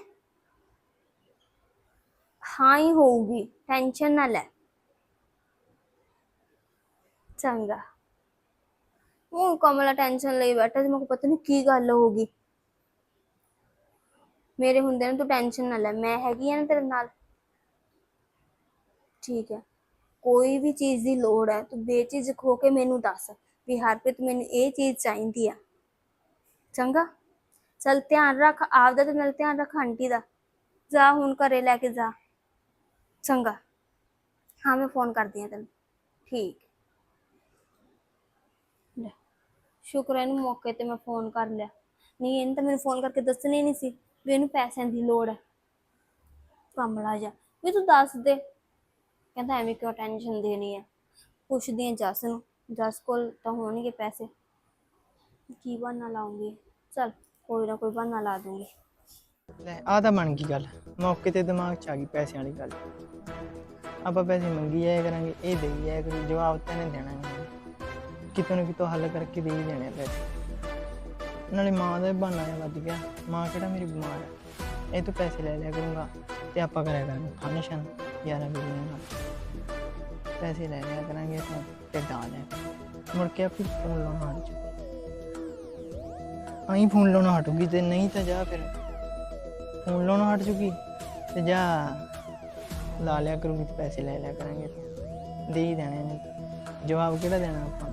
ਹਾਂ, ਹੀ ਹੋਊਗੀ। ਟੈਨਸ਼ਨ ਨਾ ਲੈ। ਚੰਗਾ। ਉਹ ਕਮਲਾ, ਟੈਨਸ਼ਨ ਲਈ ਬੈਠਾ ਸੀ। ਮੈਨੂੰ ਪਤਾ ਨਹੀਂ ਕੀ ਗੱਲ ਹੋ ਗਈ। ਮੇਰੇ ਹੁੰਦੇ ਨੇ ਤੂੰ ਟੈਨਸ਼ਨ ਨਾ ਲੈ, ਮੈਂ ਹੈਗੀ ਆ ਨਾ ਤੇਰੇ ਨਾਲ। ਠੀਕ ਹੈ। ਕੋਈ ਵੀ ਚੀਜ਼ ਦੀ ਲੋੜ ਹੈ, ਤੂੰ ਬੇਝਿਜਕ ਹੋ ਕੇ ਮੈਨੂੰ ਦੱਸ ਵੀ ਹਰਪ੍ਰੀਤ ਮੈਨੂੰ ਇਹ ਚੀਜ਼ ਚਾਹੀਦੀ ਆ। ਚੰਗਾ? ਚਲ ਧਿਆਨ ਰੱਖ, ਆਪਦਾ ਤੇ ਨਾਲ ਧਿਆਨ ਰੱਖ ਆਂਟੀ ਦਾ। ਜਾ ਹੁਣ ਘਰੇ ਲੈ ਕੇ ਜਾ। ਚੰਗਾ। ਹਾਂ, ਮੈਂ ਫੋਨ ਕਰਦੀ ਹਾਂ ਤੈਨੂੰ। ਠੀਕ। ਸ਼ੁਕਰ ਹੈ ਇਹਨੂੰ ਮੌਕੇ ਤੇ ਮੈਂ ਫੋਨ ਕਰ ਲਿਆ। ਨਹੀਂ, ਇਹਨੇ ਤਾਂ ਮੈਨੂੰ ਫੋਨ ਕਰਕੇ ਦੱਸਣਾ ਹੀ ਨਹੀਂ ਸੀ। ਵੀ ਇਹਨੂੰ ਪੈਸਿਆਂ ਦੀ ਲੋੜ ਹੈ ਕਮਲਾ ਜਾ ਵੀ ਤੂੰ ਦੱਸ ਦੇ। ਕਹਿੰਦਾ ਐਵੇਂ ਕਿਉਂ ਟੈਨਸ਼ਨ ਦੇਣੀ ਹੈ ਪੁੱਛਦੀ ਆ ਜੱਸ ਨੂੰ। ਜੱਸ ਕੋਲ ਤਾਂ ਹੋਣਗੇ ਪੈਸੇ। ਕੀ ਬਹਾਨਾ ਲਾਉਂਗੀ? ਚਲ, ਕੋਈ ਨਾ ਕੋਈ ਬਹਾਨਾ ਲਾ ਦੂੰਗੀ। ਲੈ ਆ ਤਾਂ ਬਣ ਗਈ ਗੱਲ। ਮੌਕੇ ਤੇ ਦਿਮਾਗ 'ਚ ਆ ਗਈ ਪੈਸਿਆਂ ਵਾਲੀ ਗੱਲ। ਆਪਾਂ ਪੈਸੇ ਮੰਗੀ ਜਾਇਆ ਕਰਾਂਗੇ, ਇਹ ਦੇਈ ਜਾਇਆ ਕਰੂ ਜਵਾਬ ਤਾਂ ਨਹੀਂ ਦੇਣਾ ਇਹਨੇ। ਕਿਤੋਂ ਨਾ ਕਿਤੋਂ ਹੱਲ ਕਰਕੇ ਦੇ ਹੀ ਦੇਣੇ ਪੈਸੇ। ਨਾਲੇ ਮਾਂ ਦਾ ਬਹਾਨਾ ਜਿਹਾ ਵੱਧ ਗਿਆ। ਮਾਂ ਕਿਹੜਾ ਮੇਰੀ ਬਿਮਾਰ ਹੈ ਇਹ ਤੋਂ ਪੈਸੇ ਲੈ ਲਿਆ ਕਰੂੰਗਾ ਤੇ ਆਪਾਂ ਕਰਿਆ ਕਰਾਂਗੇ ਫੰਕਸ਼ਨ ਯਾਰਾਂ ਬੇਲੀਆਂ ਨਾਲ। ਪੈਸੇ ਲੈ ਲਿਆ ਕਰਾਂਗੇ ਤਾਂ ਢਿੱਡ ਆ ਲਿਆ ਮੁੜ ਕੇ ਆਪੀ ਫੋਨ ਲਾਉਣਾ ਹਟ ਜੂ। ਆਈ ਫੋਨ ਲਾਉਣਾ ਹਟੂਗੀ ਤੇ ਨਹੀਂ ਤਾਂ ਜਾ ਫਿਰ। ਫੋਨ ਲਾਉਣਾ ਹਟ ਚੁੱਕੀ ਤੇ ਜਾ। ਲਾ ਲਿਆ ਕਰੂੰਗੀ ਤੇ ਪੈਸੇ ਲੈ ਲਿਆ ਕਰਾਂਗੇ। ਦੇ ਹੀ ਦੇਣੇ ਨੇ। ਜਵਾਬ ਕਿਹੜਾ ਦੇਣਾ ਆਪਾਂ?